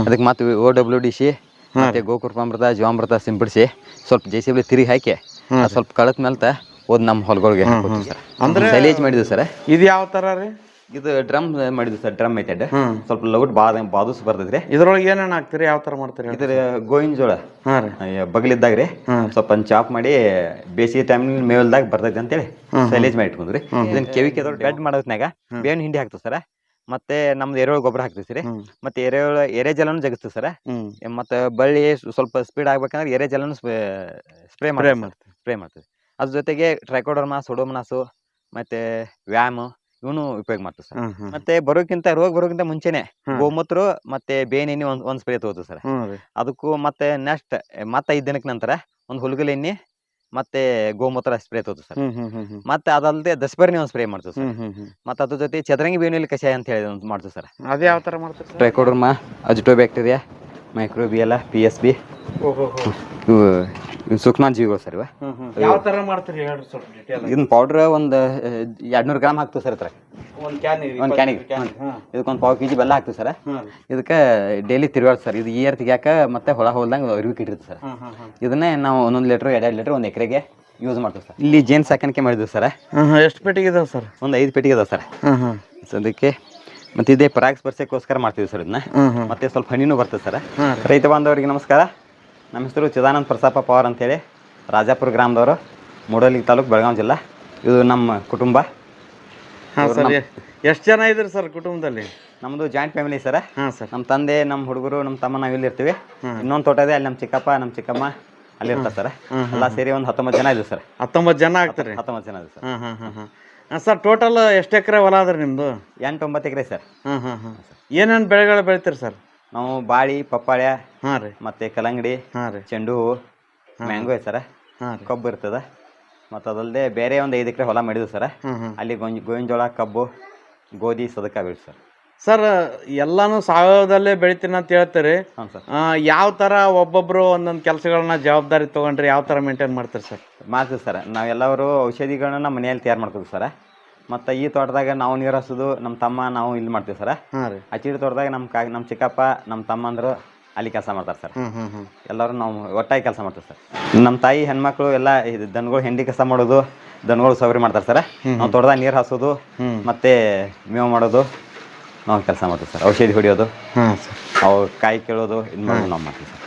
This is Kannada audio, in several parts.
ಅದಕ್ಕೆ ಮತ್ತೆ ಓ ಡಬ್ಲ್ಯೂ ಡಿ ಸಿ ಮತ್ತೆ ಗೋಕೃಪಾಮೃತ ಜೀವಾಮೃತ ಸಿಂಪಡಿಸಿ ಸ್ವಲ್ಪ ಜೆ ಸಿ ಬಿ ತಿರುಗಿ ಹಾಕಿ ಅದ್ ಸ್ವಲ್ಪ ಕಳತ್ ಮೇಲೆ ಹೋದ್ ನಮ್ಮ ಹೊಲಗಳಿಗೆ ಅಂದ್ರೆ ಸೈಲೇಜ್ ಮಾಡಿದ್ವಿ ಸರ್. ಇದು ಯಾವ ತರ ರೀ? ಇದು ಡ್ರಮ್ ಮಾಡಿದ್ವಿ ಸರ್ ಡ್ರಮ್ ಮೆಥಡ್ ಸ್ವಲ್ಪ ಲೌಟ್ ಬಾದ ಬಾದುಸ್ ಬರ್ತದ್ರಿ ಇದ್ರೊಳಗೆ ಏನೇನು ಹಾಕ್ತೀರಿ? ಯಾವ ತರ ಮಾಡ್ತೀರಿ ಇದ್ರ ಗೋವಿನ ಜೋಳ. ಬಗಲಿದ್ದಾಗ ರೀ. ಸ್ವಲ್ಪ ಚಾಪ್ ಮಾಡಿ ಬೇಸಿಗೆ ಟೈಮ್ ಮೇಲ್ದಾಗ ಬರ್ತೈತಿ ಅಂತೇಳಿ. ಸೈಲೇಜ್ ಮಾಡಿ ಇಟ್ಕೊಂಡ್ರಿ ಇದನ್ನ ಕೆವಿಕೆ ಬೆಡ್ ಮಾಡೋದ್ನಾಗ ಬೇವಿನ ಹಿಂಡಿ ಹಾಕ್ತೀವಿ ಸರ್. ಮತ್ತೆ ನಮ್ದು ಎರೆಹುಳು ಗೊಬ್ಬರ ಹಾಕ್ತೀವಿ ಸರಿ? ಮತ್ತೆ ಎರೆಹುಳು ಎರೆ ಜಲನು ಜಗಿಸ್ತೀವಿ ಸರ್. ಮತ್ತೆ ಬಳ್ಳಿ ಸ್ವಲ್ಪ ಸ್ಪೀಡ್ ಆಗ್ಬೇಕಂದ್ರೆ ಎರೆ ಜಲನು ಸ್ಪ್ರೇ ಸ್ಪ್ರೇ ಮಾಡಿ ಮಾಡ್ತೀವಿ ಸ್ಪ್ರೇ ಮಾಡ್ತೀವಿ. ಅದ್ರ ಜೊತೆಗೆ ಟ್ರೈಕೋಡರ್ಮಾ ಸೊಡೋಮನಾಸು ಮತ್ತೆ ವ್ಯಾಮ್ ಇವನು ಉಪಯೋಗ ಮಾಡ್ತೀವಿ ಸರ್. ಮತ್ತೆ ಬರೋಕ್ಕಿಂತ ರೋಗ ಬರೋಕ್ಕಿಂತ ಮುಂಚೆನೆ. ಗೋಮೂತ್ರ ಮತ್ತೆ ಬೇನೆ ಎಣ್ಣೆ ಒಂದ್ ಒಂದ್ ಸ್ಪ್ರೇ ತಗೋತೀವಿ ಸರ್. ಅದಕ್ಕೂ ಮತ್ತೆ ನೆಕ್ಸ್ಟ್ ಮತ್ತೆ ಐದ್ ದಿನಕ್ಕೆ ನಂತರ ಒಂದು ಹುಲ್ಗಲ್ ಎಣ್ಣೆ ಮತ್ತೆ ಗೋಮೂತ್ರ ಸ್ಪ್ರೇ ತಗೋತೀವಿ ಸರ್. ಮತ್ತೆ ಅದಲ್ಲದೆ ದಸಬರ್ನಿ ಒಂದು ಸ್ಪ್ರೇ ಮಾಡ್ತೀವಿ ಸರ್. ಮತ್ತೆ ಅದ್ರ ಜೊತೆ ಚದರಂಗಿ ಬೇವಿನಲ್ಲಿ ಕಷಾಯ ಅಂತ ಹೇಳಿ ಒಂದು ಮಾಡ್ತೀವಿ ಸರ್. ಅದೇ ಯಾವ ಥರ ಮಾಡ್ತೀರಿ sir? Azotobacter microbial P S B ಸೂಕ್ಷ್ಮ ಜೀವಿಗಳು ಸರ್ ಇವ. ಯಾವ ಥರ ಮಾಡ್ತೀರಿ ಹೇಳ್ರಿ ಸ್ವಲ್ಪ ಡೀಟೇಲ್ ಇದನ್ನ ಪೌಡ್ರ್ ಒಂದು ಎರಡ್ನೂರು ಗ್ರಾಮ್ ಹಾಕ್ತೀವಿ ಸರ್ ಇದ್ರ ಒಂದು ಕ್ಯಾನ್ ಒಂದು ಕ್ಯಾನಿಗೆ ಇದಕ್ಕೊಂದು ಪಾವು ಕೆ ಜಿ ಬೆಲ್ಲ ಹಾಕ್ತೀವಿ ಸರ್. ಇದಕ್ಕೆ ಡೈಲಿ ತಿರುಗಾಡ್ ಸರ್. ಇದು ಇಯರ್ ತೆಗಿಯಾಕ ಮತ್ತೆ ಹೊಳ ಹೋಲ್ದಂಗೆ ಅರಿವಿ ಇಟ್ಟಿರ್ತೀವಿ ಸರ್. ಇದನ್ನೇ ನಾವು ಒಂದೊಂದು ಲೀಟ್ರ್ ಎರಡೆರಡು ಲೀಟ್ರ್ ಒಂದು ಎಕರೆಗೆ ಯೂಸ್ ಮಾಡ್ತೀವಿ ಸರ್. ಇಲ್ಲಿ ಜೇನ್ ಸಾಕಾಣಿಕೆ ಮಾಡಿದ್ವಿ ಸರ್. ಎಷ್ಟು ಪೆಟ್ಟಿಗೆ ಇದಾವೆ ಸರ್? ಒಂದು ಐದು ಪೆಟ್ಟಿಗೆ ಇದಾವೆ ಸರ್. ಅದಕ್ಕೆ ಮತ್ತೆ ಇದೇ ಪರಾಗಸ್ಪರ್ಶಕ್ಕೋಸ್ಕರ ಮಾಡ್ತೀವಿ ಸರ್ ಇದನ್ನ. ಮತ್ತೆ ಸ್ವಲ್ಪ ಹಣ್ಣಿನೂ ಬರ್ತದೆ ಸರ್. ರೈತ ಬಾಂಧವರಿಗೆ ನಮಸ್ಕಾರ. ನಮ್ಮ ಹೆಸರು ಚಿದಾನಂದ ಪ್ರಸಾಪ ಪವಾರ್ ಅಂತೇಳಿ ರಾಜಾಪುರ ಗ್ರಾಮದವರು ಮೂಡಲಿ ತಾಲೂಕು ಬೆಳಗಾವಿ ಜಿಲ್ಲಾ. ಇದು ನಮ್ಮ ಕುಟುಂಬ. ಹಾಂ ಸರ್ ಎಷ್ಟು ಜನ ಇದ್ರಿ ಸರ್ ಕುಟುಂಬದಲ್ಲಿ? ನಮ್ಮದು ಜಾಯಿಂಟ್ ಫ್ಯಾಮಿಲಿ ಸರ್. ಹಾಂ ಸರ್. ನಮ್ಮ ತಂದೆ ನಮ್ಮ ಹುಡುಗರು ನಮ್ಮ ತಮ್ಮ ನಾವು ಇಲ್ಲಿ ಇರ್ತೀವಿ. ಇನ್ನೊಂದು ತೋಟ ಇದೆ ಅಲ್ಲಿ ನಮ್ಮ ಚಿಕ್ಕಪ್ಪ ನಮ್ಮ ಚಿಕ್ಕಮ್ಮ ಅಲ್ಲಿ ಇರ್ತಾರೆ ಸರ್. ಎಲ್ಲ ಸೇರಿ ಒಂದು ಹತ್ತೊಂಬತ್ತು ಜನ ಇದೆ ಸರ್. ಹತ್ತೊಂಬತ್ತು ಜನ ಆಗ್ತಾರೆ? ಹತ್ತೊಂಬತ್ತು ಜನ ಇದೆ ಸರ್. ಹಾಂ ಹಾಂ ಹಾಂ ಹಾಂ. ಹಾಂ ಸರ್ ಟೋಟಲ್ ಎಷ್ಟು ಎಕರೆ ಹೊಲ ಅದ್ರಿ ನಿಮ್ಮದು ಎಂಟು ಒಂಬತ್ತು ಎಕರೆ ಸರ್. ಹಾಂ ಹಾಂ ಹಾಂ. ಏನೇನು ಬೆಳೆಗಳು ಬೆಳಿತೀರಿ ಸರ್? ನಾವು ಬಾಳಿ ಪಪ್ಪಾಯ ಹಾಂ ರೀ. ಮತ್ತು ಕಲ್ಲಂಗಡಿ ಹಾಂ ರೀ. ಚೆಂಡು ಹೂವು ಮ್ಯಾಂಗೋ ಐತೆ ಸರ ಹಾಂ ರೀ. ಕಬ್ಬು ಇರ್ತದ. ಮತ್ತು ಅದಲ್ಲದೆ ಬೇರೆ ಒಂದು ಐದು ಎಕರೆ ಹೊಲ ಮಾಡಿದ್ವಿ ಸರ್. ಅಲ್ಲಿ ಗೋಂಜ್ ಗೋವಿನ ಜೋಳ ಕಬ್ಬು ಗೋಧಿ ಸದಕ ಬೀಳ್ ಸರ್. ಸರ್ ಎಲ್ಲಾನು ಸಾವಯವದಲ್ಲೇ ಬೆಳಿತೀನಿ ಅಂತ ಹೇಳ್ತೀರಿ. ಹಾಂ ಸರ್. ಯಾವ ಥರ ಒಬ್ಬೊಬ್ರು ಒಂದೊಂದು ಕೆಲಸಗಳನ್ನ ಜವಾಬ್ದಾರಿ ತಗೊಂಡ್ರೆ ಯಾವ ಥರ ಮೇಂಟೈನ್ ಮಾಡ್ತಾರೆ ಸರ್? ಮಾಡ್ತೀವಿ ಸರ್. ನಾವೆಲ್ಲರೂ ಔಷಧಿಗಳನ್ನ ಮನೆಯಲ್ಲಿ ತಯಾರು ಮಾಡ್ತೀವಿ ಸರ್. ಮತ್ತು ಈ ತೋಟದಾಗ ನಾವು ನೀರು ಹಸೋದು ನಮ್ಮ ತಮ್ಮ ನಾವು ಇಲ್ಲಿ ಮಾಡ್ತೀವಿ ಸರ್. ಹಾಂ ರೀ. ಅಚ್ಚಿಡಿ ತೋಟದಾಗ ನಮ್ಮ ಕಾ ನಮ್ಮ ಚಿಕ್ಕಪ್ಪ ನಮ್ಮ ತಮ್ಮಂದರು ಅಲ್ಲಿ ಕೆಲಸ ಮಾಡ್ತಾರೆ ಸರ್. ಹ್ಞೂ ಎಲ್ಲರೂ ನಾವು ಒಟ್ಟಾಗಿ ಕೆಲಸ ಮಾಡ್ತೀವಿ ಸರ್. ನಮ್ಮ ತಾಯಿ ಹೆಣ್ಮಕ್ಳು ಎಲ್ಲ ಇದು ದನಗಳು ಹೆಂಡಿ ಕೆಲಸ ಮಾಡೋದು ದನಗಳು ಸವರಿ ಮಾಡ್ತಾರೆ ಸರ್. ನಾವು ತೋಟದಾಗ ನೀರು ಹಾಸೋದು ಮತ್ತೆ ಮತ್ತು ಮೇವು ಮಾಡೋದು ನಾವು ಕೆಲಸ ಮಾಡ್ತೀವಿ ಸರ್. ಔಷಧಿ ಹೊಡಿಯೋದು ಹಾಂ ಸರ್. ಅವು ಕಾಯಿ ಕೇಳೋದು ಇದು ಮಾಡೋದು ನಾವು ಮಾಡ್ತೀವಿ ಸರ್.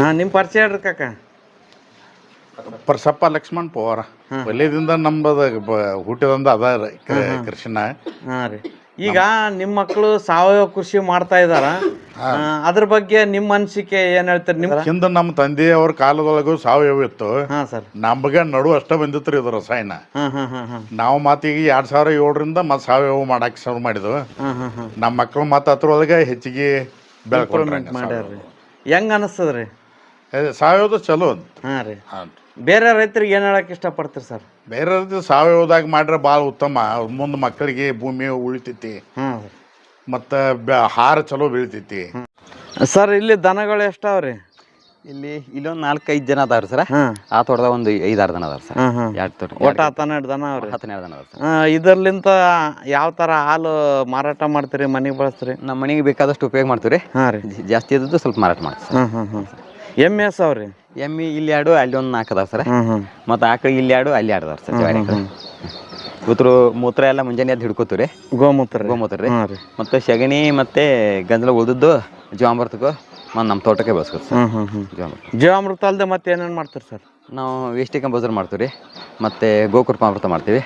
ಹಾಂ ನಿಮ್ಮ ಪರಿಚಯ ಹೇಳ್ರಿ ಕಾಕ. ಪರಸಪ್ಪ ಲಕ್ಷ್ಮಣ್ ಪವಾರ. ಪಲ್ಯದಿಂದ ನಮ್ಮದ ಹುಟ್ಟಿದಂದ ಅದ ರೀ ಕ- ಕೃಷ್ಣ. ಹಾಂ ರೀ. ಈಗ ನಿಮ್ಮ ಮಕ್ಕಳು ಸಾವಯವ ಕೃಷಿ ಮಾಡ್ತಾ ಇದಾರ. ಆ, ಅದ್ರ ಬಗ್ಗೆ ನಿಮ್ಮ ಅನಿಸಿಕೆ ಏನು ಹೇಳ್ತೀರಿ ನಿಮ್ಮ ಹಿಂದ ನಮ್ಮ ತಂದೆಯವ್ರ ಕಾಲದೊಳಗೂ ಸಾವಯವ ಇತ್ತು. ಹಾಂ ಸರ್. ನಮ್ಗ ನಡು ಅಷ್ಟ ಬಂದಿತ್ತು ರೀ ಇದು ರಸಾಯನ. ಹಾಂ ಹಾಂ ಹಾಂ ಹಾಂ. ನಾವು ಮಾತೀಗ ಎರಡ್ ಸಾವಿರ ಏಳರಿಂದ ಮತ್ತೆ ಸಾವಯವ ಮಾಡಕ್ ಶುರು ಮಾಡಿದ್ವು. ಹಾಂ ಹಾಂ ಹಾಂ. ನಮ್ಮ ಮಕ್ಕಳು ಮತ್ತೆ ಅದ್ರೊಳಗೆ ಹೆಚ್ಚಿಗೆ ಬೆಳ್ಕೊಂಡ್ರಿ ಮಾಡ್ಯಾರ್ರಿ. ಹೆಂಗ್ ಅನಿಸ್ತದ್ರಿ? ಸಾವಯವದ ಚಲೋ ಅಂತ ಹಾಂ ರೀ. ಹಾಂ ಬೇರೆ ರೈತರಿಗೆ ಏನು ಹೇಳಕ್ಕೆ ಇಷ್ಟಪಡ್ತೀರಿ ಸರ್? ಬೇರೆ ರೈತರು ಸಾವಯವದಾಗ ಮಾಡ್ರೆ ಭಾಳ ಉತ್ತಮ. ಮುಂದೆ ಮಕ್ಕಳಿಗೆ ಭೂಮಿ ಉಳಿತೈತಿ. ಹಾಂ. ಮತ್ತು ಆಹಾರ ಚಲೋ ಬೀಳ್ತೈತಿ. ಸರ್ ಇಲ್ಲಿ ದನಗಳು ಎಷ್ಟಾವ್ರಿ ಇಲ್ಲಿ ಇಲ್ಲೊಂದು ನಾಲ್ಕೈದು ಜನ ಅದಾವ್ರಿ ಸರ್. ಹಾಂ. ಆ ತೋಟದಾಗ ಒಂದು ಐದಾರು ದನ ಅದಾವ ಸರ್. ಹಾಂ ಹಾಂ. ಎರಡು ತೋಟ ಒಟ್ಟು ಹತ್ತನ್ನೆರಡು ದನ ಅವ್ರಿ? ಹತ್ತನೆರಡು ದನ ಅದಾವ್ರಿ ಸರ್. ಇದರ್ಲಿಂತ ಯಾವ ಥರ ಹಾಲು ಮಾರಾಟ ಮಾಡ್ತೀರಿ ಮನೆಗೆ ಬಳಸ್ತೀರಿ? ನಮ್ಮ ಮನೆಗೆ ಬೇಕಾದಷ್ಟು ಉಪಯೋಗ ಮಾಡ್ತೀವಿ ರೀ ಹಾಂ ರೀ. ಜಾಸ್ತಿ ಇದ್ದದ್ದು ಸ್ವಲ್ಪ ಮಾರಾಟ ಮಾಡ್ತೀವಿ ಸರ್. ಎಮ್ಮೆ ಅವ್ರಿ? ಎಮ್ಮಿ ಇಲ್ಲಿ ಆಡು ಅಲ್ಲಿ ಒಂದು ನಾಲ್ಕು ಅದಾವ ಸರ್. ಮತ್ತೆ ಆಕಳ ಇಲ್ಲಿ ಆಡು ಅಲ್ಲಿ ಆಡದಾರ ಸರ್ ಜವಾರಿ ಆಕಳು. ಮೂತ್ರ ಎಲ್ಲ ಮುಂಜಾನೆ ಎದ್ದು ಹಿಡ್ಕೋತೀವಿ ರೀ. ಗೋಮೂತ್ರ ಗೋಮೂತ್ರ ರೀ. ಮತ್ತೆ ಸಗಣಿ ಮತ್ತೆ ಗಂಜಲ ಉಳಿದದ್ದು ಜೀವಾಮೃತಕ್ಕೂ ಮತ್ತು ನಮ್ಮ ತೋಟಕ್ಕೆ ಸರ್. ಹ್ಞೂ ಜೀವಾಮೃತ. ಜೀವಾಮೃತ ಅಲ್ಲದೆ ಮತ್ತೆ ಏನೇನು ಮಾಡ್ತಾರೆ ಸರ್? ನಾವು ವೇಸ್ಟಿ ಕಂಪೋಸರ್ ಮಾಡ್ತೀವಿ ರೀ. ಮತ್ತು ಗೋಕೃಪಾಮೃತ ಮಾಡ್ತೀವಿ.